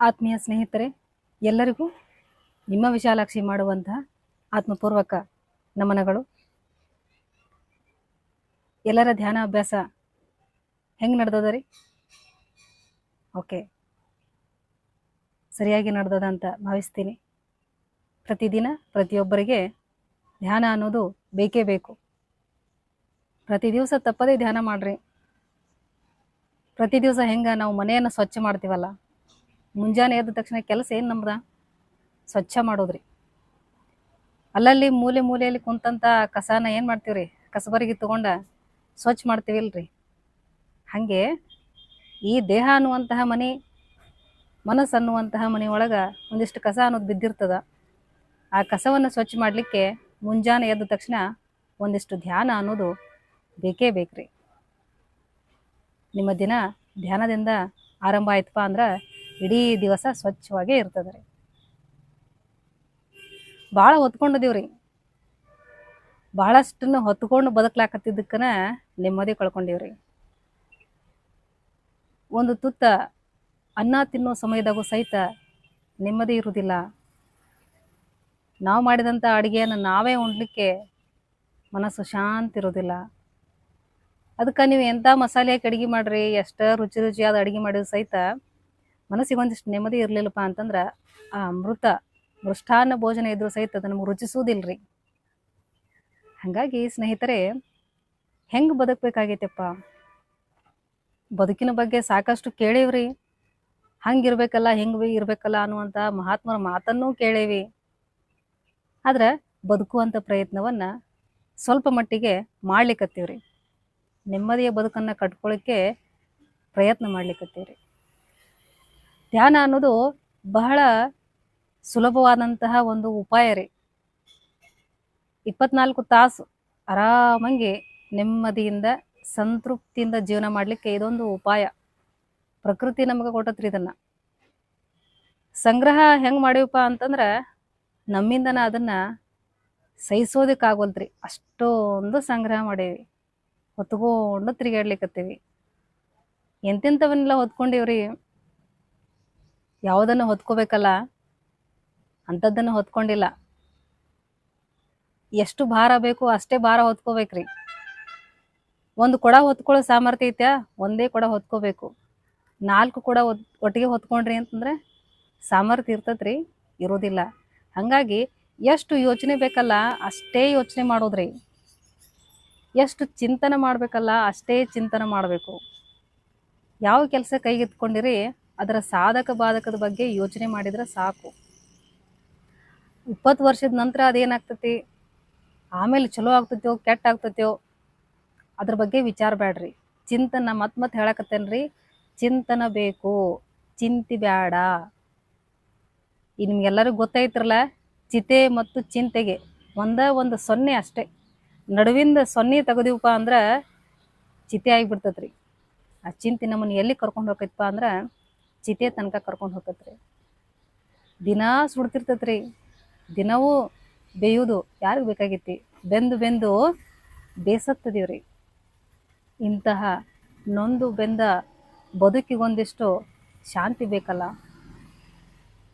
ಆತ್ಮೀಯ ಸ್ನೇಹಿತರೆ, ಎಲ್ಲರಿಗೂ ನಿಮ್ಮ ವಿಶಾಲಾಕ್ಷಿ ಮಾಡುವಂತಹ ಆತ್ಮಪೂರ್ವಕ ನಮನಗಳು. ಎಲ್ಲರ ಧ್ಯಾನ ಅಭ್ಯಾಸ ಹೆಂಗೆ ನಡೆದದ ರೀ? ಓಕೆ. ಸರಿಯಾಗಿ ನಡೆದದ ಅಂತ ಭಾವಿಸ್ತೀನಿ. ಪ್ರತಿದಿನ ಪ್ರತಿಯೊಬ್ಬರಿಗೆ ಧ್ಯಾನ ಅನ್ನೋದು ಬೇಕೇ ಬೇಕು. ಪ್ರತಿ ದಿವಸ ತಪ್ಪದೇ ಧ್ಯಾನ ಮಾಡ್ರಿ. ಪ್ರತಿ ದಿವಸ ಹೆಂಗೆ ನಾವು ಮನೆಯನ್ನು ಸ್ವಚ್ಛ ಮಾಡ್ತೀವಲ್ಲ ಮುಂಜಾನೆ ಎದ್ದ ತಕ್ಷಣ ಕೆಲಸ ಏನು ನಮ್ದ? ಸ್ವಚ್ಛ ಮಾಡೋದ್ರಿ. ಅಲ್ಲಲ್ಲಿ ಮೂಲೆ ಮೂಲೆಯಲ್ಲಿ ಕುಂತಂತ ಕಸಾನ ಏನು ಮಾಡ್ತೀವ್ರಿ? ಕಸಬರಿಗೆ ತಗೊಂಡ ಸ್ವಚ್ಛ ಮಾಡ್ತೀವಿಲ್ರಿ. ಹಾಗೆ ಈ ದೇಹ ಅನ್ನುವಂತಹ ಮನೆ, ಮನಸ್ಸು ಅನ್ನುವಂತಹ ಮನೆ ಒಳಗೆ ಒಂದಿಷ್ಟು ಕಸ ಅನ್ನೋದು ಬಿದ್ದಿರ್ತದ. ಆ ಕಸವನ್ನು ಸ್ವಚ್ಛ ಮಾಡಲಿಕ್ಕೆ ಮುಂಜಾನೆ ಎದ್ದ ತಕ್ಷಣ ಒಂದಿಷ್ಟು ಧ್ಯಾನ ಅನ್ನೋದು ಬೇಕೇ ಬೇಕ್ರಿ. ನಿಮ್ಮ ದಿನ ಧ್ಯಾನದಿಂದ ಆರಂಭ ಆಯ್ತಪ್ಪ ಅಂದ್ರೆ ಇಡೀ ದಿವಸ ಸ್ವಚ್ಛವಾಗೇ ಇರ್ತದೆ ರೀ. ಭಾಳ ಹೊತ್ಕೊಂಡಿದೀವ್ರಿ. ಭಾಳಷ್ಟನ್ನು ಹೊತ್ಕೊಂಡು ಬದುಕ್ಲಾಕತ್ತಿದ್ದಕ್ಕನ ನೆಮ್ಮದಿ ಕಳ್ಕೊಂಡಿವ್ರಿ. ಒಂದು ತುತ್ತ ಅನ್ನ ತಿನ್ನೋ ಸಮಯದಾಗೂ ಸಹಿತ ನೆಮ್ಮದಿ ಇರುವುದಿಲ್ಲ ನಾವು ಮಾಡಿದಂಥ ಅಡುಗೆಯನ್ನು ನಾವೇ ಉಣ್ಲಿಕ್ಕೆ ಮನಸ್ಸು ಶಾಂತಿ ಇರೋದಿಲ್ಲ. ಅದಕ್ಕೆ ನೀವು ಎಂಥ ಮಸಾಲೆ ಹಾಕಿ ಅಡುಗೆ ಮಾಡ್ರಿ, ಎಷ್ಟು ರುಚಿ ರುಚಿಯಾದ ಅಡುಗೆ ಮಾಡಿದ್ರು ಸಹಿತ ಮನಸ್ಸಿಗೆ ಒಂದಿಷ್ಟು ನೆಮ್ಮದಿ ಇರಲಿಲ್ಲಪ್ಪ ಅಂತಂದ್ರೆ ಆ ಅಮೃತ ಮೃಷ್ಟಾನ್ನ ಭೋಜನ ಇದ್ರೂ ಸಹಿತ ಅದು ನಮ್ಗೆ ರುಚಿಸೋದಿಲ್ರಿ ಹಾಗಾಗಿ ಸ್ನೇಹಿತರೆ, ಹೆಂಗೆ ಬದುಕಬೇಕಾಗೈತಪ್ಪ? ಬದುಕಿನ ಬಗ್ಗೆ ಸಾಕಷ್ಟು ಕೇಳೀವ್ರಿ. ಹಂಗಿರ್ಬೇಕಲ್ಲ, ಹೆಂಗೆ ಇರ್ಬೇಕಲ್ಲ ಅನ್ನುವಂಥ ಮಹಾತ್ಮರ ಮಾತನ್ನೂ ಕೇಳೇವಿ. ಆದ್ರೆ ಬದುಕುವಂಥ ಪ್ರಯತ್ನವನ್ನು ಸ್ವಲ್ಪ ಮಟ್ಟಿಗೆ ಮಾಡ್ಲಿಕ್ಕತ್ತೀವ್ರಿ ನೆಮ್ಮದಿಯ ಬದುಕನ್ನು ಕಟ್ಕೊಳ್ಳಿಕ್ಕೆ ಪ್ರಯತ್ನ ಮಾಡ್ಲಿಕ್ಕತ್ತೀವ್ರಿ ಧ್ಯಾನ ಅನ್ನೋದು ಬಹಳ ಸುಲಭವಾದಂತಹ ಒಂದು ಉಪಾಯ ರೀ. ಇಪ್ಪತ್ನಾಲ್ಕು ತಾಸು ಆರಾಮಾಗಿ ನೆಮ್ಮದಿಯಿಂದ, ಸಂತೃಪ್ತಿಯಿಂದ ಜೀವನ ಮಾಡಲಿಕ್ಕೆ ಇದೊಂದು ಉಪಾಯ. ಪ್ರಕೃತಿ ನಮಗೆ ಕೊಟ್ಟತ್ರಿ ಇದನ್ನ. ಸಂಗ್ರಹ ಹೆಂಗೆ ಮಾಡೀವಪ್ಪ ಅಂತಂದ್ರೆ ನಮ್ಮಿಂದನ ಅದನ್ನ ಸಹಿಸೋದಕ್ಕಾಗೋಲ್ತ್ರಿ. ಅಷ್ಟೊಂದು ಸಂಗ್ರಹ ಮಾಡೇವಿ. ಹೊತ್ಕೊಂಡು ತಿರುಗಾಡ್ಲಿಕ್ಕತ್ತೀವಿ ಎಂತೆಂಥವನ್ನೆಲ್ಲ ಹೊತ್ಕೊಂಡೀವ್ರಿ? ಯಾವುದನ್ನು ಹೊತ್ಕೋಬೇಕಲ್ಲ? ಅಂಥದ್ದನ್ನು ಹೊತ್ಕೊಂಡಿಲ್ಲ. ಎಷ್ಟು ಭಾರ ಬೇಕು ಅಷ್ಟೇ ಭಾರ ಹೊತ್ಕೋಬೇಕ್ರಿ. ಒಂದು ಕೊಡ ಹೊತ್ಕೊಳ್ಳೋ ಸಾಮರ್ಥ್ಯ ಐತ್ಯಾ? ಒಂದೇ ಕೊಡ ಹೊತ್ಕೋಬೇಕು. ನಾಲ್ಕು ಕೊಡ ಒಟ್ಟಿಗೆ ಹೊತ್ಕೊಂಡ್ರಿ ಅಂತಂದ್ರೆ ಸಾಮರ್ಥ್ಯ ಇರ್ತದ್ರಿ ಇರೋದಿಲ್ಲ. ಹಾಗಾಗಿ ಎಷ್ಟು ಯೋಚನೆ ಬೇಕಲ್ಲ ಅಷ್ಟೇ ಯೋಚನೆ ಮಾಡೋದ್ರಿ. ಎಷ್ಟು ಚಿಂತನೆ ಮಾಡಬೇಕಲ್ಲ ಅಷ್ಟೇ ಚಿಂತನೆ ಮಾಡಬೇಕು. ಯಾವ ಕೆಲಸ ಕೈಗೆತ್ಕೊಂಡಿರಿ ಅದರ ಸಾಧಕ ಬಾಧಕದ ಬಗ್ಗೆ ಯೋಚನೆ ಮಾಡಿದ್ರೆ ಸಾಕು. ಇಪ್ಪತ್ತು ವರ್ಷದ ನಂತರ ಅದೇನಾಗ್ತತಿ? ಆಮೇಲೆ ಚಲೋ ಆಗ್ತತ್ಯೋ ಕೆಟ್ಟ ಆಗ್ತತ್ಯೋ ಅದ್ರ ಬಗ್ಗೆ ವಿಚಾರ ಬೇಡ್ರಿ ಚಿಂತನ, ಮತ್ ಮತ್ತೆ ಹೇಳಕತ್ತೇನ್ರಿ? ಚಿಂತನ ಬೇಕು, ಚಿಂತಿ ಬೇಡ ಈ ನಿಮ್ಗೆಲ್ಲರಿಗೂ ಗೊತ್ತೈತ್ರಲ್ಲ, ಚಿತೆ ಮತ್ತು ಚಿಂತೆಗೆ ಒಂದ ಒಂದು ಸೊನ್ನೆ ಅಷ್ಟೇ. ನಡುವಿಂದ ಸೊನ್ನೆ ತೆಗೆದಿವಪ್ಪ ಅಂದ್ರೆ ಚಿತೆ ಆಗಿಬಿಡ್ತತ್ರಿ. ಆ ಚಿಂತೆ ನಮ್ಮನ್ನ ಎಲ್ಲಿ ಕರ್ಕೊಂಡು ಹೋಗೈತಪ್ಪ ಅಂದ್ರೆ ಚಿತೆ ತನಕ ಕರ್ಕೊಂಡು ಹೋಗತ್ರಿ ದಿನಾ ಸುಡ್ತಿರ್ತೈತ್ರಿ. ದಿನವೂ ಬೇಯುವುದು ಯಾರಿಗೆ ಬೇಕಾಗೈತಿ? ಬೆಂದು ಬೆಂದು ಬೇಸತ್ತದೀವ್ರಿ. ಇಂತಹ ನೊಂದು ಬೆಂದ ಬದುಕಿಗೊಂದಿಷ್ಟು ಶಾಂತಿ ಬೇಕಲ್ಲ.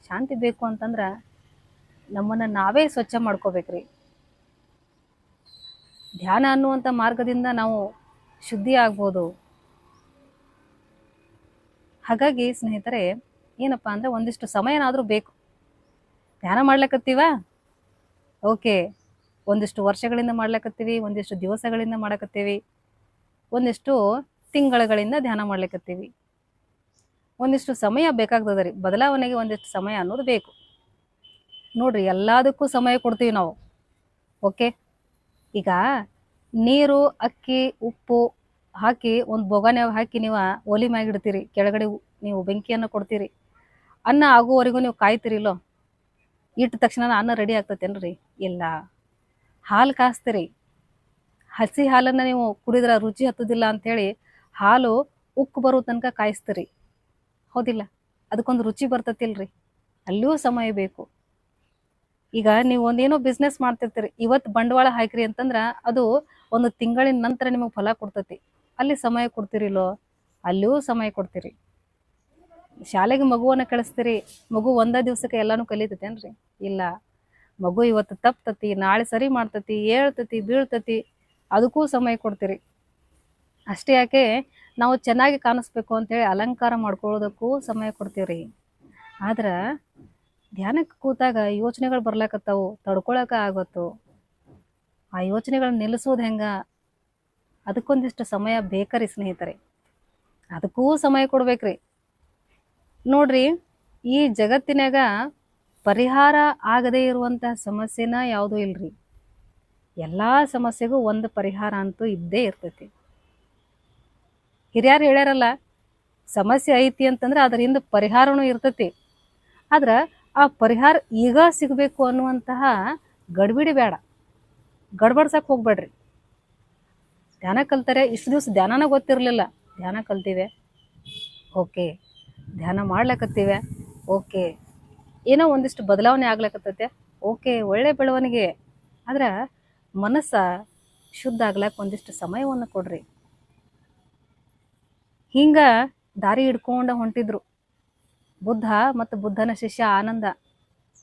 ಶಾಂತಿ ಬೇಕು ಅಂತಂದ್ರೆ ನಮ್ಮನ್ನು ನಾವೇ ಸ್ವಚ್ಛ ಮಾಡ್ಕೋಬೇಕ್ರಿ. ಧ್ಯಾನ ಅನ್ನುವಂಥ ಮಾರ್ಗದಿಂದ ನಾವು ಶುದ್ಧಿ ಆಗ್ಬೋದು. ಹಾಗಾಗಿ ಸ್ನೇಹಿತರೆ, ಏನಪ್ಪ ಅಂದ್ರೆ ಒಂದಿಷ್ಟು ಸಮಯನಾದರೂ ಬೇಕು. ಧ್ಯಾನ ಮಾಡ್ಲಕತ್ತೀವ? ಓಕೆ. ಒಂದಿಷ್ಟು ವರ್ಷಗಳಿಂದ ಮಾಡ್ಲಕತ್ತೀವಿ, ಒಂದಿಷ್ಟು ದಿವಸಗಳಿಂದ ಮಾಡಕತ್ತೀವಿ, ಒಂದಿಷ್ಟು ತಿಂಗಳುಗಳಿಂದ ಧ್ಯಾನ ಮಾಡ್ಲಿಕ್ಕತ್ತೀವಿ ಒಂದಿಷ್ಟು ಸಮಯ ಬೇಕಾಗ್ತದೆ ರೀ. ಬದಲಾವಣೆಗೆ ಒಂದಿಷ್ಟು ಸಮಯ ಅನ್ನೋದು ಬೇಕು. ನೋಡ್ರಿ, ಎಲ್ಲದಕ್ಕೂ ಸಮಯ ಕೊಡ್ತೀವಿ ನಾವು. ಓಕೆ? ಈಗ ನೀರು, ಅಕ್ಕಿ, ಉಪ್ಪು ಹಾಕಿ, ಒಂದು ಬೊಗನ್ಯಾಗ ಹಾಕಿ ನೀವು ಒಲಿ ಮ್ಯಾಗ ಇಡ್ತೀರಿ. ಕೆಳಗಡೆ ನೀವು ಬೆಂಕಿಯನ್ನು ಕೊಡ್ತೀರಿ. ಅನ್ನ ಆಗುವವರೆಗೂ ನೀವು ಕಾಯ್ತಿರಿಲ್ಲೋ? ಇಟ್ಟ ತಕ್ಷಣ ಅನ್ನ ರೆಡಿ ಆಗ್ತೈತೇನ್ರಿ? ಇಲ್ಲ. ಹಾಲು ಕಾಸ್ತೀರಿ. ಹಸಿ ಹಾಲನ್ನು ನೀವು ಕುಡಿದ್ರೆ ರುಚಿ ಹತ್ತುದಿಲ್ಲ ಅಂಥೇಳಿ ಹಾಲು ಉಕ್ಕು ಬರೋ ತನಕ ಕಾಯಿಸ್ತೀರಿ. ಹೌದಿಲ್ಲ? ಅದಕ್ಕೊಂದು ರುಚಿ ಬರ್ತತಿಲ್ರಿ. ಅಲ್ಲಿಯೂ ಸಮಯ ಬೇಕು. ಈಗ ನೀವು ಒಂದೇನೋ ಬಿಸ್ನೆಸ್ ಮಾಡ್ತಿರ್ತೀರಿ. ಇವತ್ತು ಬಂಡವಾಳ ಹಾಕ್ರಿ ಅಂತಂದ್ರೆ ಅದು ಒಂದು ತಿಂಗಳಿನ ನಂತರ ನಿಮಗೆ ಫಲ ಕೊಡ್ತತಿ. ಅಲ್ಲಿ ಸಮಯ ಕೊಡ್ತಿರಿಲ್ಲೋ? ಅಲ್ಲಿಯೂ ಸಮಯ ಕೊಡ್ತೀರಿ. ಶಾಲೆಗೆ ಮಗುವನ್ನ ಕಳಿಸ್ತೀರಿ, ಮಗು ಒಂದ ದಿವ್ಸಕ್ಕೆ ಎಲ್ಲಾನು ಕಲಿತೈತೇನ್ರಿ? ಇಲ್ಲ. ಮಗು ಇವತ್ತು ತಪ್ತತಿ, ನಾಳೆ ಸರಿ ಮಾಡ್ತತಿ, ಹೇಳ್ತತಿ, ಬೀಳ್ತತಿ, ಅದಕ್ಕೂ ಸಮಯ ಕೊಡ್ತೀರಿ. ಅಷ್ಟೇ ಯಾಕೆ, ನಾವು ಚೆನ್ನಾಗಿ ಕಾಣಿಸ್ಬೇಕು ಅಂತೇಳಿ ಅಲಂಕಾರ ಮಾಡ್ಕೊಳ್ಳೋದಕ್ಕೂ ಸಮಯ ಕೊಡ್ತೀವ್ರಿ. ಆದ್ರೆ ಧ್ಯಾನಕ್ಕೆ ಕೂತಾಗ ಯೋಚನೆಗಳು ಬರ್ಲಾಕತ್ತಾವು, ತಡ್ಕೊಳಕ ಆಗತ್ತು. ಆ ಯೋಚನೆಗಳನ್ನ ನಿಲ್ಲಿಸೋದು ಹೆಂಗ? ಅದಕ್ಕೊಂದಿಷ್ಟು ಸಮಯ ಬೇಕರಿ ಸ್ನೇಹಿತರೆ. ಅದಕ್ಕೂ ಸಮಯ ಕೊಡ್ಬೇಕ್ರಿ. ನೋಡ್ರಿ, ಈ ಜಗತ್ತಿನಾಗ ಪರಿಹಾರ ಆಗದೇ ಇರುವಂತಹ ಸಮಸ್ಯೆನ ಯಾವುದೂ ಇಲ್ರಿ. ಎಲ್ಲ ಸಮಸ್ಯೆಗೂ ಒಂದು ಪರಿಹಾರ ಅಂತೂ ಇದ್ದೇ ಇರ್ತೈತಿ. ಹಿರಿಯರು ಹೇಳ್ಯಾರಲ್ಲ, ಸಮಸ್ಯೆ ಐತಿ ಅಂತಂದ್ರೆ ಅದರಿಂದ ಪರಿಹಾರನೂ ಇರ್ತೈತಿ. ಆದ್ರೆ ಆ ಪರಿಹಾರ ಈಗ ಸಿಗಬೇಕು ಅನ್ನುವಂತಹ ಗಡ್ಬಿಡಿ ಬೇಡ ಗಡ್ಬಡ್ಸಕ್ಕೆ ಹೋಗ್ಬೇಡ್ರಿ. ಧ್ಯಾನ ಕಲ್ತಾರೆ ಇಷ್ಟು ದಿವಸ ಧ್ಯಾನನ ಗೊತ್ತಿರಲಿಲ್ಲ. ಧ್ಯಾನ ಕಲ್ತೀವಿ. ಓಕೆ. ಧ್ಯಾನ ಮಾಡ್ಲಕತ್ತೀವಿ. ಓಕೆ. ಏನೋ ಒಂದಿಷ್ಟು ಬದಲಾವಣೆ ಆಗ್ಲಕತ್ತೈತೆ. ಓಕೆ, ಒಳ್ಳೆ ಬೆಳವಣಿಗೆ. ಆದ್ರೆ ಮನಸ್ಸ ಶುದ್ಧ ಆಗ್ಲಕ್ಕ ಒಂದಿಷ್ಟು ಸಮಯವನ್ನು ಕೊಡ್ರಿ. ಹಿಂಗ ದಾರಿ ಹಿಡ್ಕೊಂಡು ಹೊಂಟಿದ್ರು. ಬುದ್ಧ ಮತ್ತು ಬುದ್ಧನ ಶಿಷ್ಯ ಆನಂದ.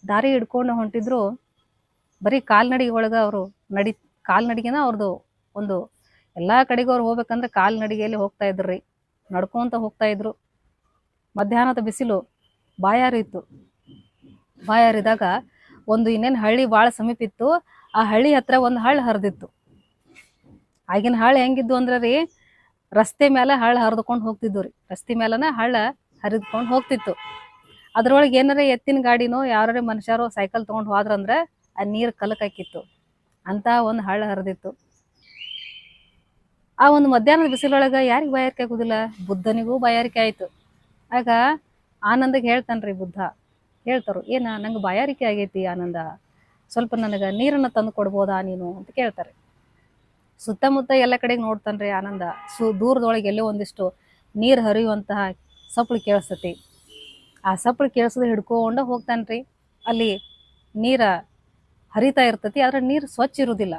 ದಾರಿ ಹಿಡ್ಕೊಂಡು ಹೊಂಟಿದ್ರು. ಬರೀ ಕಾಲ್ನಡಿಗೆ ಒಳಗೆ ಅವರು ನಡಿ, ಕಾಲ್ನಡಿಗೆನ ಅವ್ರದ್ದು ಒಂದು ಎಲ್ಲ ಕಡೆಗೂ ಅವ್ರು ಹೋಗ್ಬೇಕಂದ್ರೆ ಕಾಲ್ನಡಿಗೆಯಲ್ಲಿ ಹೋಗ್ತಾ ಇದ್ರಿ. ನಡ್ಕೊಂತ ಹೋಗ್ತಾ ಇದ್ರು. ಮಧ್ಯಾಹ್ನದ ಬಿಸಿಲು ಬಾಯಾರಿತ್ತು. ಬಾಯಾರಿದಾಗ ಒಂದು ಇನ್ನೇನು ಹಳ್ಳಿ ಭಾಳ ಸಮೀಪ ಇತ್ತು. ಆ ಹಳ್ಳಿ ಹತ್ರ ಒಂದು ಹಳ್ಳ ಹರಿದಿತ್ತು. ಆಗಿನ ಹಳ್ಳ ಹೆಂಗಿದ್ದು ಅಂದ್ರೆ ರೀ, ರಸ್ತೆ ಮೇಲೆ ಹಳ್ಳ ಹರಿದುಕೊಂಡು ಹೋಗ್ತಿದ್ವು ರೀ. ರಸ್ತೆ ಮೇಲನ ಹಳ್ಳ ಹರಿದ್ಕೊಂಡು ಹೋಗ್ತಿತ್ತು. ಅದ್ರೊಳಗೆ ಏನಾರ ಎತ್ತಿನ ಗಾಡಿನೋ ಯಾರೇ ಮನುಷ್ಯರು ಸೈಕಲ್ ತೊಗೊಂಡು ಹೋದ್ರಂದ್ರೆ ಆ ನೀರು ಕಲಕಾಕಿತ್ತು ಅಂತ ಒಂದು ಹಳ್ಳ ಹರಿದಿತ್ತು. ಆ ಒಂದು ಮಧ್ಯಾಹ್ನದ ಬಿಸಿಲೊಳಗೆ ಯಾರಿಗೆ ಬಾಯಾರಿಕೆ ಆಗೋದಿಲ್ಲ? ಬುದ್ಧನಿಗೂ ಬಾಯಾರಿಕೆ ಆಯಿತು. ಆಗ ಆನಂದಗೆ ಹೇಳ್ತಾನ್ರಿ ಬುದ್ಧ. ಹೇಳ್ತಾರು, ಏನ, ನಂಗೆ ಬಾಯಾರಿಕೆ ಆಗೈತಿ ಆನಂದ. ಸ್ವಲ್ಪ ನನಗೆ ನೀರನ್ನು ತಂದು ಕೊಡ್ಬೋದಾ ನೀನು? ಅಂತ ಕೇಳ್ತಾರೆ. ಸುತ್ತಮುತ್ತ ಎಲ್ಲ ಕಡೆಗೆ ನೋಡ್ತಾನ್ರಿ ಆನಂದ. ಸು, ದೂರದೊಳಗೆ ಎಲ್ಲೋ ಒಂದಿಷ್ಟು ನೀರು ಹರಿಯುವಂತಹ ಸಪ್ಪಳು ಕೇಳಿಸ್ತತಿ ಆ ಸಪ್ಪಳು ಕೇಳಿಸೋದು ಹಿಡ್ಕೊಂಡು ಹೋಗ್ತಾನ್ರಿ. ಅಲ್ಲಿ ನೀರ ಹರಿತಾ ಇರ್ತತಿ, ಆದ್ರೆ ನೀರು ಸ್ವಚ್ಛ ಇರುವುದಿಲ್ಲ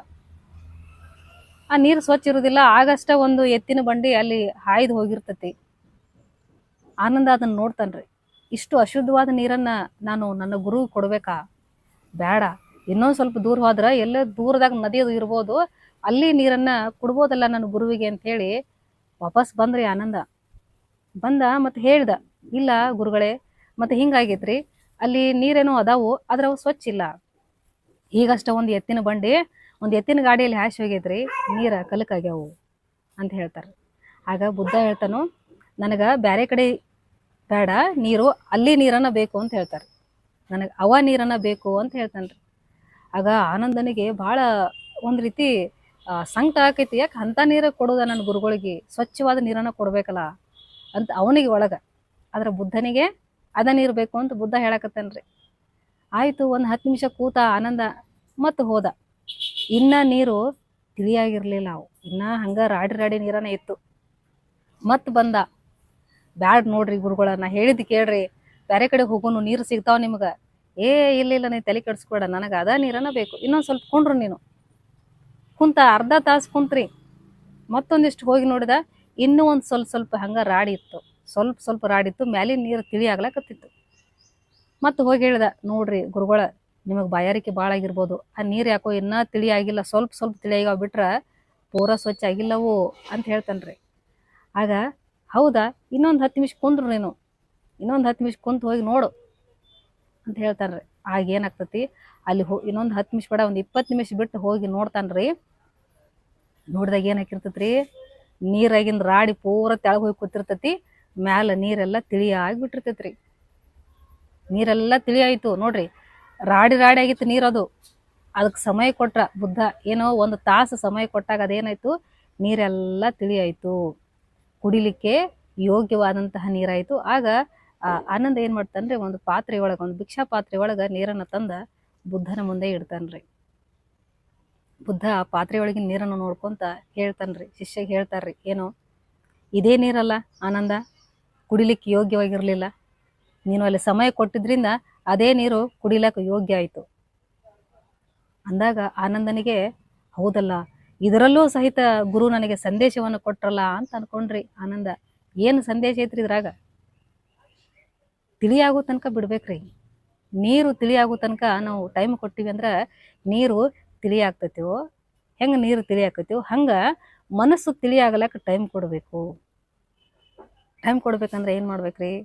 ಆ ನೀರು ಸ್ವಚ್ಛ ಇರುವುದಿಲ್ಲ ಆಗಷ್ಟ ಒಂದು ಎತ್ತಿನ ಬಂಡಿ ಅಲ್ಲಿ ಹಾಯ್ದು ಹೋಗಿರ್ತತಿ. ಆನಂದ ಅದನ್ನ ನೋಡ್ತಾನ್ರಿ. ಇಷ್ಟು ಅಶುದ್ಧವಾದ ನೀರನ್ನ ನಾನು ನನ್ನ ಗುರು ಕೊಡ್ಬೇಕಾ? ಬೇಡ ಇನ್ನೊಂದು ಸ್ವಲ್ಪ ದೂರ ಹೋದ್ರೆ, ಎಲ್ಲ ದೂರದಾಗ ನದಿ ಅದು ಇರ್ಬೋದು, ಅಲ್ಲಿ ನೀರನ್ನ ಕೊಡ್ಬೋದಲ್ಲ ನನ್ನ ಗುರುವಿಗೆ ಅಂತ ಹೇಳಿ ವಾಪಸ್ ಬಂದ್ರಿ ಆನಂದ. ಬಂದ ಮತ್ತೆ ಹೇಳ್ದ, ಇಲ್ಲ ಗುರುಗಳೇ, ಮತ್ತೆ ಹಿಂಗಾಗೈತ್ರಿ. ಅಲ್ಲಿ ನೀರೇನೋ ಅದಾವು, ಆದ್ರೆ ಅವು ಸ್ವಚ್ಛ ಇಲ್ಲ. ಈಗಷ್ಟ ಒಂದು ಎತ್ತಿನ ಬಂಡಿ, ಒಂದು ಎತ್ತಿನ ಗಾಡಿಯಲ್ಲಿ ಹ್ಯಾಶ್ ಹೋಗೈತ್ರಿ, ನೀರ ಕಲಕಾಗ್ಯಾವು ಅಂತ ಹೇಳ್ತಾರೆ. ಆಗ ಬುದ್ಧ ಹೇಳ್ತಾನು, ನನಗೆ ಬ್ಯಾರೆ ಕಡೆ ಬೇಡ, ನೀರು, ಅಲ್ಲಿ ನೀರನ್ನ ಬೇಕು ಅಂತ ಹೇಳ್ತಾರೆ. ನನಗೆ ಅವ ನೀರನ್ನ ಬೇಕು ಅಂತ ಹೇಳ್ತಾನೆ ಆಗ ಆನಂದನಿಗೆ ಭಾಳ ಒಂದು ರೀತಿ ಸಂಕಟ ಆಕೈತಿ. ಯಾಕೆ ಅಂಥ ನೀರ ಕೊಡೋದ ನನ್ನ ಗುರುಗಳಿಗೆ? ಸ್ವಚ್ಛವಾದ ನೀರನ್ನ ಕೊಡ್ಬೇಕಲ್ಲ? ಅಂತ ಅವನಿಗೆ ಒಳಗ. ಆದ್ರೆ ಬುದ್ಧನಿಗೆ ಅದ ನೀರು ಬೇಕು ಅಂತ ಬುದ್ಧ ಹೇಳಕತ್ತಾನ್ರಿ. ಆಯ್ತು, ಒಂದು ಹತ್ತು ನಿಮಿಷ ಕೂತ ಆನಂದ ಮತ್ತು ಹೋದ. ಇನ್ನ ನೀರು ತಿಳಿಯಾಗಿರ್ಲಿಲ್ಲ ಅವು. ಇನ್ನ ಹಂಗ ರಾಡಿ ರಾಡಿ ನೀರನ್ನ ಇತ್ತು. ಮತ್ ಬಂದ. ಬ್ಯಾಡ್ ನೋಡ್ರಿ ಗುರುಗಳ, ನಾ ಹೇಳಿದ್ ಕೇಳ್ರಿ. ಬೇರೆ ಕಡೆ ಹೋಗೋನು ನೀರು ಸಿಗ್ತಾವ ನಿಮ್ಗ. ಏ, ಇಲ್ಲ ಇಲ್ಲ, ನೀ ತಲೆ ಕೆಡಿಸ್ಕೊಡ ನನಗೆ ಅದ ನೀರನ್ನ ಬೇಕು. ಇನ್ನೊಂದು ಸ್ವಲ್ಪ ಕುಂಡ್ರು ನೀನು. ಕುಂತ ಅರ್ಧ ತಾಸು ಕುಂತ್ರಿ. ಮತ್ತೊಂದಿಷ್ಟು ಹೋಗಿ ನೋಡಿದ ಇನ್ನೂ ಒಂದು ಸ್ವಲ್ಪ ಸ್ವಲ್ಪ ಹಂಗ ರಾಡಿ ಇತ್ತು. ಸ್ವಲ್ಪ ಸ್ವಲ್ಪ ರಾಡಿತ್ತು ಮ್ಯಾಲಿನ ನೀರು ತಿಳಿ ಆಗ್ಲಕತ್ತಿತ್ತು. ಮತ್ತೆ ಹೋಗಿ ಹೇಳಿದ, ನೋಡ್ರಿ ಗುರುಗಳ, ನಿಮಗೆ ಬಾಯಾರಿಕೆ ಭಾಳ ಆಗಿರ್ಬೋದು. ಆ ನೀರು ಯಾಕೋ ಇನ್ನೂ ತಿಳಿ ಆಗಿಲ್ಲ, ಸ್ವಲ್ಪ ಸ್ವಲ್ಪ ತಿಳಿ ಆಗ್ಯಾವ ಬಿಟ್ರೆ ಪೂರ ಸ್ವಚ್ಛ ಆಗಿಲ್ಲವು ಅಂತ ಹೇಳ್ತಾನ್ರಿ. ಆಗ ಹೌದಾ? ಇನ್ನೊಂದು ಹತ್ತು ನಿಮಿಷ ಕುಂದ್ರು ನೀನು. ಇನ್ನೊಂದು ಹತ್ತು ನಿಮಿಷ ಕುಂತು ಹೋಗಿ ನೋಡು ಅಂತ ಹೇಳ್ತಾನ್ರಿ ಆಗ ಏನಾಗ್ತತಿ? ಅಲ್ಲಿ ಹೋ ಇನ್ನೊಂದು ಹತ್ತು ನಿಮಿಷ ಬೇಡ, ಒಂದು ಇಪ್ಪತ್ತು ನಿಮಿಷ ಬಿಟ್ಟು ಹೋಗಿ ನೋಡ್ತಾನ್ರಿ. ನೋಡಿದಾಗ ಏನಾಕಿರ್ತೈತ್ರಿ? ನೀರಾಗಿಂದ ರಾಡಿ ಪೂರ ತೆಳಗೆ ಹೋಗಿ ಕೂತಿರ್ತತಿ. ಮ್ಯಾಲ ನೀರೆಲ್ಲ ತಿಳಿಯಾಗಿ ಬಿಟ್ಟಿರ್ತೈತ್ರಿ ನೀರೆಲ್ಲ ತಿಳಿಯಾಯಿತು ನೋಡ್ರಿ, ರಾಡಿ ರಾಡಿ ಆಗಿತ್ತು ನೀರದು ಅದಕ್ಕೆ ಸಮಯ ಕೊಟ್ರ ಬುದ್ಧ. ಏನೋ ಒಂದು ತಾಸು ಸಮಯ ಕೊಟ್ಟಾಗ ಅದೇನಾಯ್ತು? ನೀರೆಲ್ಲ ತಿಳಿಯಾಯಿತು ಕುಡಿಲಿಕ್ಕೆ ಯೋಗ್ಯವಾದಂತಹ ನೀರಾಯಿತು. ಆಗ ಆನಂದ ಏನು ಮಾಡ್ತಾನ್ರಿ, ಒಂದು ಪಾತ್ರೆ ಒಳಗೆ ಒಂದು ಭಿಕ್ಷಾ ಪಾತ್ರೆ ಒಳಗೆ ನೀರನ್ನು ತಂದ ಬುದ್ಧನ ಮುಂದೆ ಇಡ್ತಾನ್ರಿ. ಬುದ್ಧ ಆ ಪಾತ್ರೆ ಒಳಗಿನ ನೀರನ್ನು ನೋಡ್ಕೊಂತ ಹೇಳ್ತಾನ್ರಿ ಶಿಷ್ಯಗೆ ಹೇಳ್ತಾರ್ರಿ, ಏನು, ಇದೇ ನೀರಲ್ಲ ಆನಂದ, ಕುಡಿಲಿಕ್ಕೆ ಯೋಗ್ಯವಾಗಿರಲಿಲ್ಲ. ನೀನು ಅಲ್ಲಿ ಸಮಯ ಕೊಟ್ಟಿದ್ರಿಂದ ಅದೇ ನೀರು ಕುಡಿಲಕ್ಕೆ ಯೋಗ್ಯ ಆಯಿತು. ಅಂದಾಗ ಆನಂದನಿಗೆ, ಹೌದಲ್ಲ ಇದರಲ್ಲೂ ಸಹಿತ ಗುರು ನನಗೆ ಸಂದೇಶವನ್ನು ಕೊಟ್ರಲ್ಲ ಅಂತ ಅನ್ಕೊಂಡ್ರಿ ಆನಂದ. ಏನು ಸಂದೇಶ ಐತ್ರಿ ಇದ್ರಾಗ? ತಿಳಿಯಾಗೋ ತನಕ ಬಿಡ್ಬೇಕ್ರಿ. ನೀರು ತಿಳಿಯಾಗೋ ತನಕ ನಾವು ಟೈಮ್ ಕೊಟ್ಟಿವಿ ಅಂದ್ರೆ ನೀರು ತಿಳಿಯಾಗ್ತೈತಿವೋ? ಹೆಂಗೆ ನೀರು ತಿಳಿ ಹಂಗ ಹಂಗೆ ಮನಸ್ಸು ತಿಳಿಯಾಗಲಕ್ಕ ಟೈಮ್ ಕೊಡಬೇಕು. ಟೈಮ್ ಕೊಡ್ಬೇಕಂದ್ರೆ ಏನು ಮಾಡ್ಬೇಕ್ರಿ?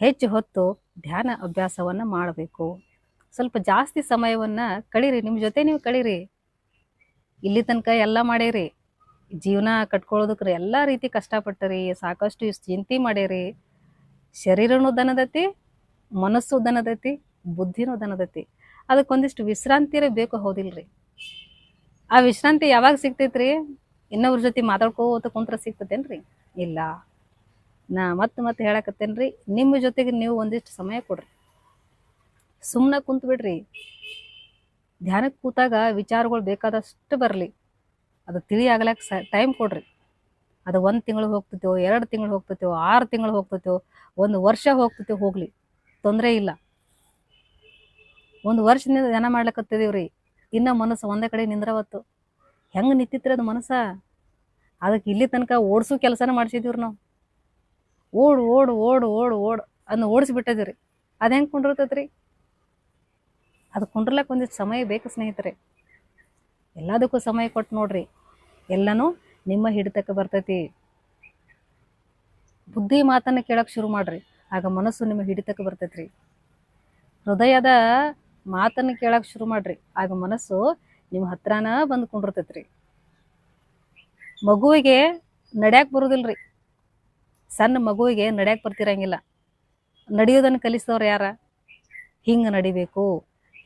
ಹೆಚ್ಚು ಹೊತ್ತು ಧ್ಯಾನ ಅಭ್ಯಾಸವನ್ನು ಮಾಡಬೇಕು. ಸ್ವಲ್ಪ ಜಾಸ್ತಿ ಸಮಯವನ್ನು ಕಳೀರಿ. ನಿಮ್ಮ ಜೊತೆ ನೀವು ಕಳೀರಿ. ಇಲ್ಲಿ ತನಕ ಎಲ್ಲ ಮಾಡೇರಿ ಜೀವನ ಕಟ್ಕೊಳ್ಳೋದಕ್ಕೆ ಎಲ್ಲ ರೀತಿ ಕಷ್ಟಪಟ್ಟರಿ, ಸಾಕಷ್ಟು ಇಷ್ಟು ಚಿಂತೆ ಮಾಡೇರಿ ಶರೀರನೂ ದನದತಿ ಮನಸ್ಸು ದನದತಿ ಬುದ್ಧಿನೂ ದನದತಿ ಅದಕ್ಕೊಂದಿಷ್ಟು ವಿಶ್ರಾಂತಿರೇ ಬೇಕು ಹೌದಿಲ್ರಿ. ಆ ವಿಶ್ರಾಂತಿ ಯಾವಾಗ ಸಿಗ್ತೈತ್ರಿ? ಇನ್ನೊಬ್ರ ಜೊತೆ ಮಾತಾಡ್ಕೋತ ಕುಂತ್ರ ಸಿಗ್ತದೇನ್ರಿ? ಇಲ್ಲ. ನಾ ಮತ್ತೆ ಮತ್ತೆ ಹೇಳಕತ್ತೇನ್ರಿ, ನಿಮ್ಮ ಜೊತೆಗೆ ನೀವು ಒಂದಿಷ್ಟು ಸಮಯ ಕೊಡ್ರಿ. ಸುಮ್ಮನೆ ಕುಂತ್ ಬಿಡ್ರಿ ಧ್ಯಾನಕ್ಕೆ ಕೂತಾಗ ವಿಚಾರಗಳು ಬೇಕಾದಷ್ಟು ಬರಲಿ. ಅದು ತಿಳಿ ಆಗ್ಲಕ್ಕೆ ಸ ಟೈಮ್ ಕೊಡ್ರಿ. ಅದು ಒಂದು ತಿಂಗಳು ಹೋಗ್ತೈತೋ, ಎರಡು ತಿಂಗಳು ಹೋಗ್ತೈತೋ, ಆರು ತಿಂಗಳು ಹೋಗ್ತೈತೋ, ಒಂದು ವರ್ಷ ಹೋಗ್ತೈತೋ ಹೋಗ್ಲಿ. ತೊಂದರೆ ಇಲ್ಲ. ಒಂದು ವರ್ಷದಿಂದ ಧ್ಯಾನ ರೀ ಇನ್ನೂ ಮನಸ್ಸು ಒಂದೇ ಕಡೆ ನಿಂದ್ರವತ್ತು. ಹೆಂಗೆ ನಿಂತಿತ್ರಿ ಅದು ಮನಸ್ಸ? ಅದಕ್ಕೆ ಇಲ್ಲಿ ತನಕ ಓಡಿಸೋ ಕೆಲಸನ ಮಾಡಿಸಿದ್ದೀವ್ರಿ ನಾವು. ಓಡು ಓಡು ಓಡು ಓಡು ಓಡು ಅದನ್ನ ರೀ ಅದು ಹೆಂಗೆ ಕುಂಡಿರ್ತೈತ್ರಿ? ಅದು ಕುಂಡ್ರಲಕ್ಕೆ ಒಂದಿಷ್ಟು ಸಮಯ ಬೇಕು ಸ್ನೇಹಿತರೆ. ಎಲ್ಲದಕ್ಕೂ ಸಮಯ ಕೊಟ್ಟು ನೋಡ್ರಿ. ಎಲ್ಲನೂ ನಿಮ್ಮ ಹಿಡಿತಕ್ಕೆ ಬರ್ತೈತಿ. ಬುದ್ಧಿ ಮಾತನ್ನು ಕೇಳೋಕೆ ಶುರು ಮಾಡ್ರಿ. ಆಗ ಮನಸ್ಸು ನಿಮ್ಮ ಹಿಡಿತಕ್ಕೆ ಬರ್ತೈತ್ರಿ. ಹೃದಯದ ಮಾತನ್ನು ಕೇಳೋಕೆ ಶುರು ಮಾಡ್ರಿ. ಆಗ ಮನಸ್ಸು ನಿಮ್ಮ ಹತ್ರನ ಬಂದು ಕುಂಡಿರ್ತೈತ್ರಿ. ಮಗುವಿಗೆ ನಡ್ಯಾಕ್ ರೀ ಸಣ್ಣ ಮಗುವಿಗೆ ನಡ್ಯಾಕೆ ಬರ್ತಿರಂಗಿಲ್ಲ. ನಡೆಯೋದನ್ನು ಕಲಿಸೋರು ಯಾರ? ಹಿಂಗೆ ನಡಿಬೇಕು.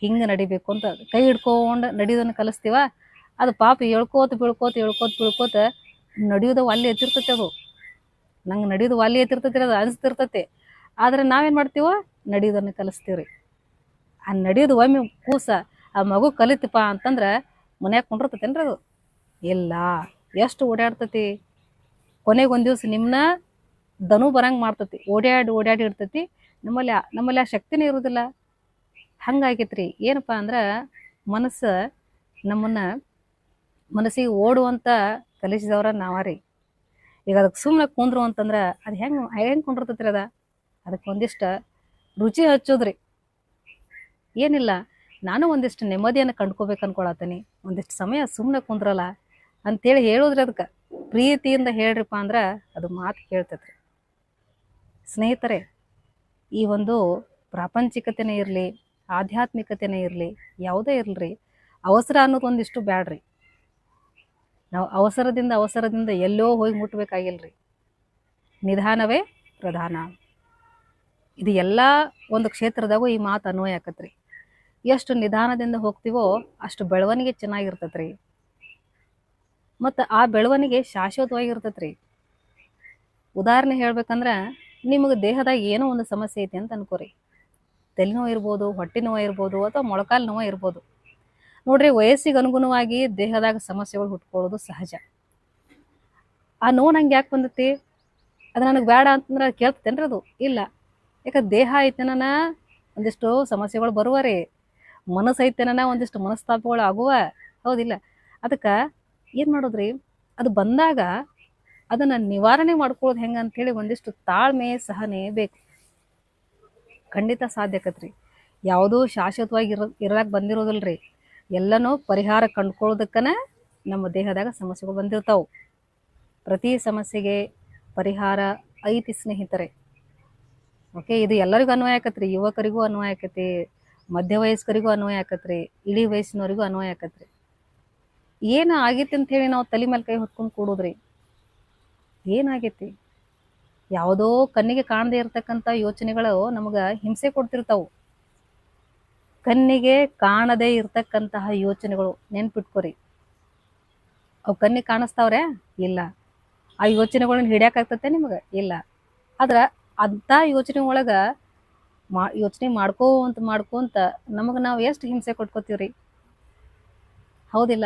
ಹಿಂಗೆ ನಡಿಬೇಕು ಅಂತ ಕೈ ಹಿಡ್ಕೊಂಡು ನಡಿಯೋದನ್ನು ಕಲಿಸ್ತೀವ? ಅದು ಪಾಪ ಹೇಳ್ಕೋತ ಬೀಳ್ಕೋತ ಹೇಳ್ಕೋತ ಬೀಳ್ಕೋತ ನಡೆಯೋದು ಅಲ್ಲಿ ಎತ್ತಿರ್ತೈತೆ ಅದು. ನಂಗೆ ನಡಿಯೋದು ಅಲ್ಲಿ ಎತ್ತಿರ್ತೈತಿ ಅದು ಅನಿಸ್ತಿರ್ತೈತಿ. ಆದ್ರೆ ನಾವೇನು ಮಾಡ್ತೀವ? ನಡೆಯೋದನ್ನ ಕಲಿಸ್ತೀವ್ರಿ. ಆ ನಡೆಯೋದು ಒಮ್ಮೆ ಕೂಸ ಆ ಮಗು ಕಲಿತಪ್ಪ ಅಂತಂದ್ರೆ ಮನ್ಯಾಗ ಕುಂಡಿರ್ತೈತೇನ್ರಿ ಅದು? ಇಲ್ಲ. ಎಷ್ಟು ಓಡಾಡ್ತತಿ? ಕೊನೆಗೆ ಒಂದು ದಿವ್ಸ ನಿಮ್ಮನ್ನ ದನು ಬರಂಗೆ ಮಾಡ್ತತಿ. ಓಡ್ಯಾಡಿ ಓಡಾಡಿ ಇರ್ತೈತಿ. ನಮ್ಮಲ್ಲಿ ನಮ್ಮಲ್ಲಿ ಆ ಶಕ್ತಿನೇ ಇರೋದಿಲ್ಲ. ಹಂಗಾಗೈತ್ರಿ. ಏನಪ್ಪ ಅಂದ್ರೆ ಮನಸ್ಸು ನಮ್ಮನ್ನ ಮನಸ್ಸಿಗೆ ಓಡುವಂತ ಕಲಿಸಿದವ್ರ ನಾವರಿ. ಈಗ ಅದಕ್ಕೆ ಸುಮ್ಮನೆ ಕುಂದ್ರು ಅಂತಂದ್ರೆ ಅದು ಹೆಂಗೆ ಹೆಂಗೆ ಕುಂಡಿರ್ತೈತ್ರಿ ಅದ? ಅದಕ್ಕೆ ಒಂದಿಷ್ಟು ರುಚಿ ಹಚ್ಚೋದ್ರಿ. ಏನಿಲ್ಲ, ನಾನು ಒಂದಿಷ್ಟು ನೆಮ್ಮದಿಯನ್ನು ಕಂಡ್ಕೋಬೇಕು ಅನ್ಕೊಳತ್ತೀನಿ. ಒಂದಿಷ್ಟು ಸಮಯ ಸುಮ್ಮನೆ ಕುಂದ್ರಲ್ಲ ಅಂತೇಳಿ ಹೇಳೋದ್ರಿ ಅದಕ್ಕೆ. ಪ್ರೀತಿಯಿಂದ ಹೇಳ್ರಿಪ್ಪ ಅಂದ್ರೆ ಅದು ಮಾತು ಕೇಳ್ತೈತ್ರಿ. ಸ್ನೇಹಿತರೆ, ಈ ಒಂದು ಪ್ರಾಪಂಚಿಕತೆನೇ ಇರಲಿ ಆಧ್ಯಾತ್ಮಿಕತೆನೇ ಇರಲಿ, ಯಾವುದೇ ಇರಲಿ ಅವಸರ ಅನ್ನೋದು ಒಂದಿಷ್ಟು ಬ್ಯಾಡ್ರಿ. ನಾವು ಅವಸರದಿಂದ ಅವಸರದಿಂದ ಎಲ್ಲೋ ಹೋಗಿ ಮುಟ್ಬೇಕಾಗಿಲ್ರಿ. ನಿಧಾನವೇ ಪ್ರಧಾನ. ಇದು ಎಲ್ಲ ಒಂದು ಕ್ಷೇತ್ರದಾಗೂ ಈ ಮಾತು ಅನ್ವಯ ಆಕತ್ರಿ. ಎಷ್ಟು ನಿಧಾನದಿಂದ ಹೋಗ್ತೀವೋ ಅಷ್ಟು ಬೆಳವಣಿಗೆ ಚೆನ್ನಾಗಿರ್ತೈತ್ರಿ. ಮತ್ತು ಆ ಬೆಳವಣಿಗೆ ಶಾಶ್ವತವಾಗಿರ್ತತ್ರಿ. ಉದಾಹರಣೆ ಹೇಳ್ಬೇಕಂದ್ರೆ, ನಿಮಗೆ ದೇಹದಾಗ ಏನೋ ಒಂದು ಸಮಸ್ಯೆ ಐತಿ ಅಂತ ಅನ್ಕೋರಿ. ತಲೆನೋವು ಇರ್ಬೋದು, ಹೊಟ್ಟೆ ನೋವು ಇರ್ಬೋದು ಅಥವಾ ಮೊಳಕಾಲು ನೋವು ಇರ್ಬೋದು. ನೋಡ್ರಿ, ವಯಸ್ಸಿಗೆ ಅನುಗುಣವಾಗಿ ದೇಹದಾಗ ಸಮಸ್ಯೆಗಳು ಹುಟ್ಕೊಳ್ಳೋದು ಸಹಜ. ಆ ನೋವು ನಂಗೆ ಯಾಕೆ ಬಂದತಿ? ಅದು ನನಗೆ ಬೇಡ ಅಂತಂದ್ರೆ ಕೇಳ್ತೇನ್ರಿ ಅದು? ಇಲ್ಲ. ಯಾಕೆ ದೇಹ ಐತೆನ ಒಂದಿಷ್ಟು ಸಮಸ್ಯೆಗಳು ಬರುವ ರೀ. ಮನಸ್ಸು ಐತೆನ ಒಂದಿಷ್ಟು ಮನಸ್ತಾಪಗಳು ಆಗುವ? ಹೌದಿಲ್ಲ. ಅದಕ್ಕೆ ಏನು ಮಾಡೋದ್ರಿ? ಅದು ಬಂದಾಗ ಅದನ್ನು ನಿವಾರಣೆ ಮಾಡ್ಕೊಳ್ಳೋದು ಹೆಂಗೆ ಅಂತೇಳಿ ಒಂದಿಷ್ಟು ತಾಳ್ಮೆ, ಸಹನೆ ಬೇಕು. ಖಂಡಿತ ಸಾಧ್ಯಕತ್ರಿ ಯಾವುದೂ ಶಾಶ್ವತವಾಗಿ ಇರ ಇರಕ್ಕೆ ರೀ ಎಲ್ಲನೂ ಪರಿಹಾರ ಕಂಡ್ಕೊಳ್ಳೋದಕ್ಕನ ನಮ್ಮ ದೇಹದಾಗ ಸಮಸ್ಯೆಗಳು ಬಂದಿರ್ತಾವೆ. ಪ್ರತಿ ಸಮಸ್ಯೆಗೆ ಪರಿಹಾರ ಐತಿ ಸ್ನೇಹಿತರೆ. ಓಕೆ, ಇದು ಎಲ್ಲರಿಗೂ ಅನ್ವಯ ಆಕತ್ರಿ. ಯುವಕರಿಗೂ ಅನ್ವಯ ಆಕತಿ ಮಧ್ಯ ವಯಸ್ಕರಿಗೂ ಅನ್ವಯ ಆಕತ್ರಿ ಇಡೀ ವಯಸ್ಸಿನವರಿಗೂ ಅನ್ವಯ ಆಕತ್ರಿ. ಏನು ಆಗೈತಿ ಅಂತ ಹೇಳಿ ನಾವು ತಲೆ ಮೇಲೆ ಕೈ ಹೊತ್ಕೊಂಡು ಕೂಡೋದ್ರಿ. ಏನಾಗೈತಿ? ಯಾವುದೋ ಕಣ್ಣಿಗೆ ಕಾಣದೇ ಇರತಕ್ಕಂತ ಯೋಚನೆಗಳು ನಮಗೆ ಹಿಂಸೆ ಕೊಡ್ತಿರ್ತಾವು. ಕಣ್ಣಿಗೆ ಕಾಣದೇ ಇರತಕ್ಕಂತಹ ಯೋಚನೆಗಳು ನೆನ್ಪಿಟ್ಕೋರಿ. ಅವು ಕಣ್ಣಿಗೆ ಕಾಣಿಸ್ತಾವ್ರೆ? ಇಲ್ಲ. ಆ ಯೋಚನೆಗಳನ್ನ ಹಿಡಿಯೋಕ್ಕಾಗ್ತತೆ ನಿಮಗೆ? ಇಲ್ಲ. ಆದ್ರೆ ಅಂಥ ಯೋಚನೆ ಒಳಗೆ ಮಾ, ಯೋಚನೆ ಮಾಡ್ಕೋಂತ ಮಾಡ್ಕೋಂತ ನಮಗೆ ನಾವು ಎಷ್ಟು ಹಿಂಸೆ ಕೊಟ್ಕೋತೀವ್ರಿ? ಹೌದಿಲ್ಲ.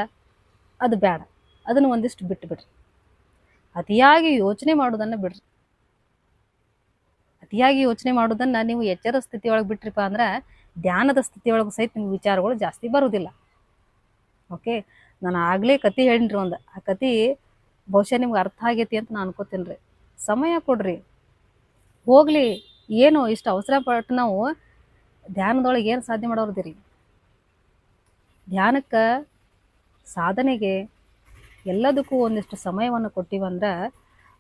ಅದು ಬೇಡ ಅದನ್ನು ಒಂದಿಷ್ಟು ಬಿಟ್ಟು ಬಿಡ್ರಿ ಅತಿಯಾಗಿ ಯೋಚನೆ ಮಾಡೋದನ್ನು ಬಿಡ್ರಿ. ಅತಿಯಾಗಿ ಯೋಚನೆ ಮಾಡೋದನ್ನ ನೀವು ಎಚ್ಚರ ಸ್ಥಿತಿಯೊಳಗೆ ಬಿಟ್ರಿಪ್ಪ ಅಂದ್ರೆ ಧ್ಯಾನದ ಸ್ಥಿತಿಯೊಳಗೆ ಸಹಿತ ನಿಮ್ಗೆ ವಿಚಾರಗಳು ಜಾಸ್ತಿ ಬರೋದಿಲ್ಲ. ಓಕೆ ನಾನು ಆಗಲೇ ಕತೆ ಹೇಳಿನ್ರಿ ಒಂದು. ಆ ಕತೆ ಬಹುಶಃ ನಿಮ್ಗೆ ಅರ್ಥ ಆಗೈತಿ ಅಂತ ನಾನು ಅನ್ಕೋತೀನಿ ರೀ ಸಮಯ ಕೊಡ್ರಿ. ಹೋಗ್ಲಿ. ಏನು ಇಷ್ಟು ಅವಸರ ಪಟ್ಟು ನಾವು ಧ್ಯಾನದೊಳಗೆ ಏನು ಸಾಧನೆ ಮಾಡೋರ್ದಿರಿ? ಧ್ಯಾನಕ್ಕೆ ಸಾಧನೆಗೆ ಎಲ್ಲದಕ್ಕೂ ಒಂದಿಷ್ಟು ಸಮಯವನ್ನು ಕೊಟ್ಟಿವಂದ್ರೆ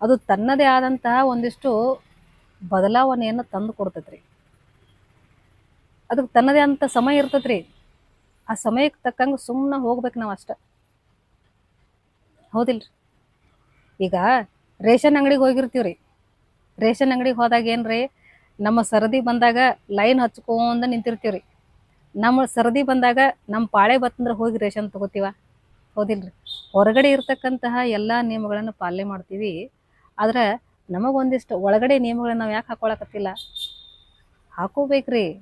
ಅದು ತನ್ನದೇ ಆದಂತಹ ಒಂದಿಷ್ಟು ಬದಲಾವಣೆಯನ್ನು ತಂದು ಕೊಡ್ತೈತ್ರಿ. ಅದಕ್ಕೆ ತನ್ನದೇ ಅಂತ ಸಮಯ ಇರ್ತೈತ್ರಿ. ಆ ಸಮಯಕ್ಕೆ ತಕ್ಕಂಗೆ ಸುಮ್ಮನೆ ಹೋಗ್ಬೇಕು ನಾವು ಅಷ್ಟ. ಹೌದಿಲ್ರಿ? ಈಗ ರೇಷನ್ ಅಂಗಡಿಗೆ ಹೋಗಿರ್ತೀವ್ರಿ. ರೇಷನ್ ಅಂಗಡಿಗೆ ಹೋದಾಗ ಏನ್ರಿ, ನಮ್ಮ ಸರದಿ ಬಂದಾಗ ಲೈನ್ ಹಚ್ಕೊಂಡ ನಿಂತಿರ್ತೀವ್ರಿ. ನಮ್ಮ ಸರದಿ ಬಂದಾಗ ನಮ್ಮ ಪಾಳೆ ಬತ್ತಂದ್ರೆ ಹೋಗಿ ರೇಷನ್ ತಗೋತೀವ? ಹೌದಿಲ್ರಿ? ಹೊರಗಡೆ ಇರ್ತಕ್ಕಂತಹ ಎಲ್ಲ ನಿಯಮಗಳನ್ನು ಪಾಲನೆ ಮಾಡ್ತೀವಿ. ಆದ್ರೆ ನಮಗೊಂದಿಷ್ಟು ಒಳಗಡೆ ನಿಯಮಗಳನ್ನ ನಾವು ಯಾಕೆ ಹಾಕೊಳಕತ್ತಿಲ್ಲ? ಹಾಕೋಬೇಕ್ರಿ.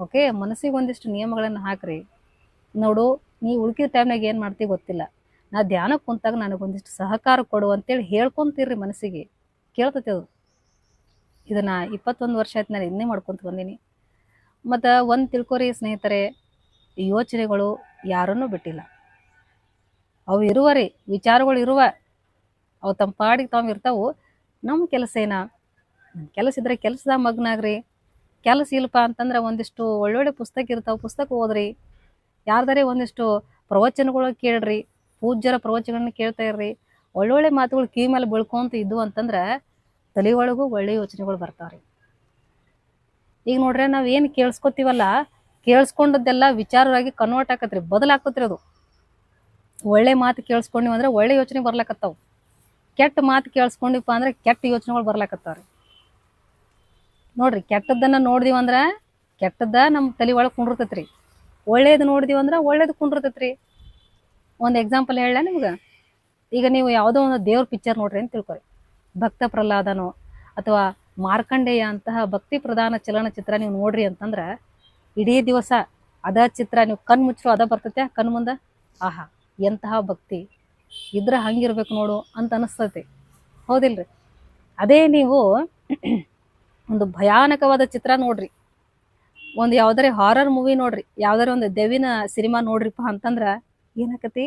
ಓಕೆ? ಮನಸ್ಸಿಗೆ ಒಂದಿಷ್ಟು ನಿಯಮಗಳನ್ನು ಹಾಕ್ರಿ. ನೋಡು, ನೀ ಉಳ್ಕಿದ ಟೈಮ್ನಾಗ ಏನು ಮಾಡ್ತೀವಿ ಗೊತ್ತಿಲ್ಲ. ನಾ ಧ್ಯಾನಕ್ಕೆ ಕುಂತಾಗ ನನಗೊಂದಿಷ್ಟು ಸಹಕಾರ ಕೊಡು ಅಂತೇಳಿ ಹೇಳ್ಕೊಂತೀರ್ರಿ ಮನಸ್ಸಿಗೆ. ಕೇಳ್ತೈತಿ ಅದು. ಇದನ್ನ ಇಪ್ಪತ್ತೊಂದು ವರ್ಷ ಆಯ್ತು ನಾನು ಇನ್ನೇ ಮಾಡ್ಕೊತ ಬಂದೀನಿ. ಮತ್ತು ಒಂದು ತಿಳ್ಕೊರಿ ಸ್ನೇಹಿತರೆ, ಯೋಚನೆಗಳು ಯಾರನ್ನೂ ಬಿಟ್ಟಿಲ್ಲ. ಅವು ಇರುವ ರೀ ವಿಚಾರಗಳು ಇರುವ. ಅವು ತಮ್ಮ ಪಾಡಿಗೆ ತಾವು ಇರ್ತಾವು. ನಮ್ಮ ಕೆಲಸ ಏನ? ಕೆಲಸ ಇದ್ರೆ ಕೆಲಸದ ಮಗ್ನಾಗ್ರಿ. ಕೆಲಸ ಇಲ್ಲಪ್ಪ ಅಂತಂದ್ರೆ ಒಂದಿಷ್ಟು ಒಳ್ಳೊಳ್ಳೆ ಪುಸ್ತಕ ಇರ್ತಾವೆ. ಪುಸ್ತಕ ಓದ್ರಿ. ಯಾರ್ದಾರೆ ಒಂದಿಷ್ಟು ಪ್ರವಚನಗಳು ಕೇಳ್ರಿ. ಪೂಜ್ಯರ ಪ್ರವಚನಗಳನ್ನ ಕೇಳ್ತಾ ಇರ್ರಿ. ಒಳ್ಳೊಳ್ಳೆ ಮಾತುಗಳು ಕಿವಿ ಮೇಲೆ ಬಳ್ಕೊಂತ ಇದ್ವು ಅಂತಂದ್ರೆ ತಲೆ ಒಳಗೂ ಒಳ್ಳೆ ಯೋಚನೆಗಳು ಬರ್ತಾವ್ರಿ. ಈಗ ನೋಡ್ರಿ ನಾವ್ ಏನ್ ಕೇಳಿಸ್ಕೊತೀವಲ್ಲ? ಕೇಳಿಸ್ಕೊಂಡದ್ದೆಲ್ಲ ವಿಚಾರವಾಗಿ ಕನ್ವರ್ಟ್ ಆಕತ್ರಿ. ಬದಲಾಕತ್ರಿ ಅದು. ಒಳ್ಳೆ ಮಾತು ಕೇಳಿಸ್ಕೊಂಡಿವಿ ಅಂದ್ರೆ ಒಳ್ಳೆ ಯೋಚನೆ ಬರ್ಲಾಕತ್ತಾವ. ಕೆಟ್ಟ ಮಾತು ಕೇಳಿಸ್ಕೊಂಡಿಪ್ಪ ಅಂದ್ರೆ ಕೆಟ್ಟ ಯೋಚನೆಗಳು ಬರ್ಲಾಕತ್ತಾವ್ರಿ. ನೋಡ್ರಿ, ಕೆಟ್ಟದ್ದನ್ನ ನೋಡಿದಿವಿ ಅಂದ್ರ ಕೆಟ್ಟದ್ದ ನಮ್ಮ ತಲೆ ಒಳಗೆ ಕುಂಡಿರ್ತೈತ್ರಿ. ಒಳ್ಳೇದು ನೋಡಿದಿವಿ ಅಂದ್ರೆ ಒಳ್ಳೇದು ಕುಂಡಿರ್ತೈತ್ರಿ. ಒಂದು ಎಕ್ಸಾಂಪಲ್ ಹೇಳ ನಿಮ್ಗೆ? ಈಗ ನೀವು ಯಾವುದೋ ಒಂದು ದೇವ್ರ ಪಿಕ್ಚರ್ ನೋಡ್ರಿ ಅಂತ ತಿಳ್ಕೊರಿ. ಭಕ್ತ ಪ್ರಹ್ಲಾದನೋ ಅಥವಾ ಮಾರ್ಕಂಡೇಯ ಅಂತಹ ಭಕ್ತಿ ಪ್ರಧಾನ ಚಲನಚಿತ್ರ ನೀವು ನೋಡ್ರಿ ಅಂತಂದ್ರೆ ಇಡೀ ದಿವಸ ಅದ ಚಿತ್ರ ನೀವು ಕಣ್ ಮುಚ್ಚರು ಅದ ಬರ್ತೈತೆ ಕಣ್ ಮುಂದೆ? ಆಹಾ, ಎಂತಹ ಭಕ್ತಿ. ಇದ್ರ ಹಂಗಿರ್ಬೇಕು ನೋಡು ಅಂತ ಅನಿಸ್ತೈತಿ. ಹೌದಿಲ್ರಿ? ಅದೇ ನೀವು ಒಂದು ಭಯಾನಕವಾದ ಚಿತ್ರ ನೋಡ್ರಿ. ಒಂದು ಯಾವ್ದಾರೆ ಹಾರರ್ ಮೂವಿ ನೋಡ್ರಿ. ಯಾವ್ದಾರ ಒಂದು ದೇವಿನ ಸಿನಿಮಾ ನೋಡ್ರಿಪ್ಪ ಅಂತಂದ್ರ ಏನಾಕತಿ?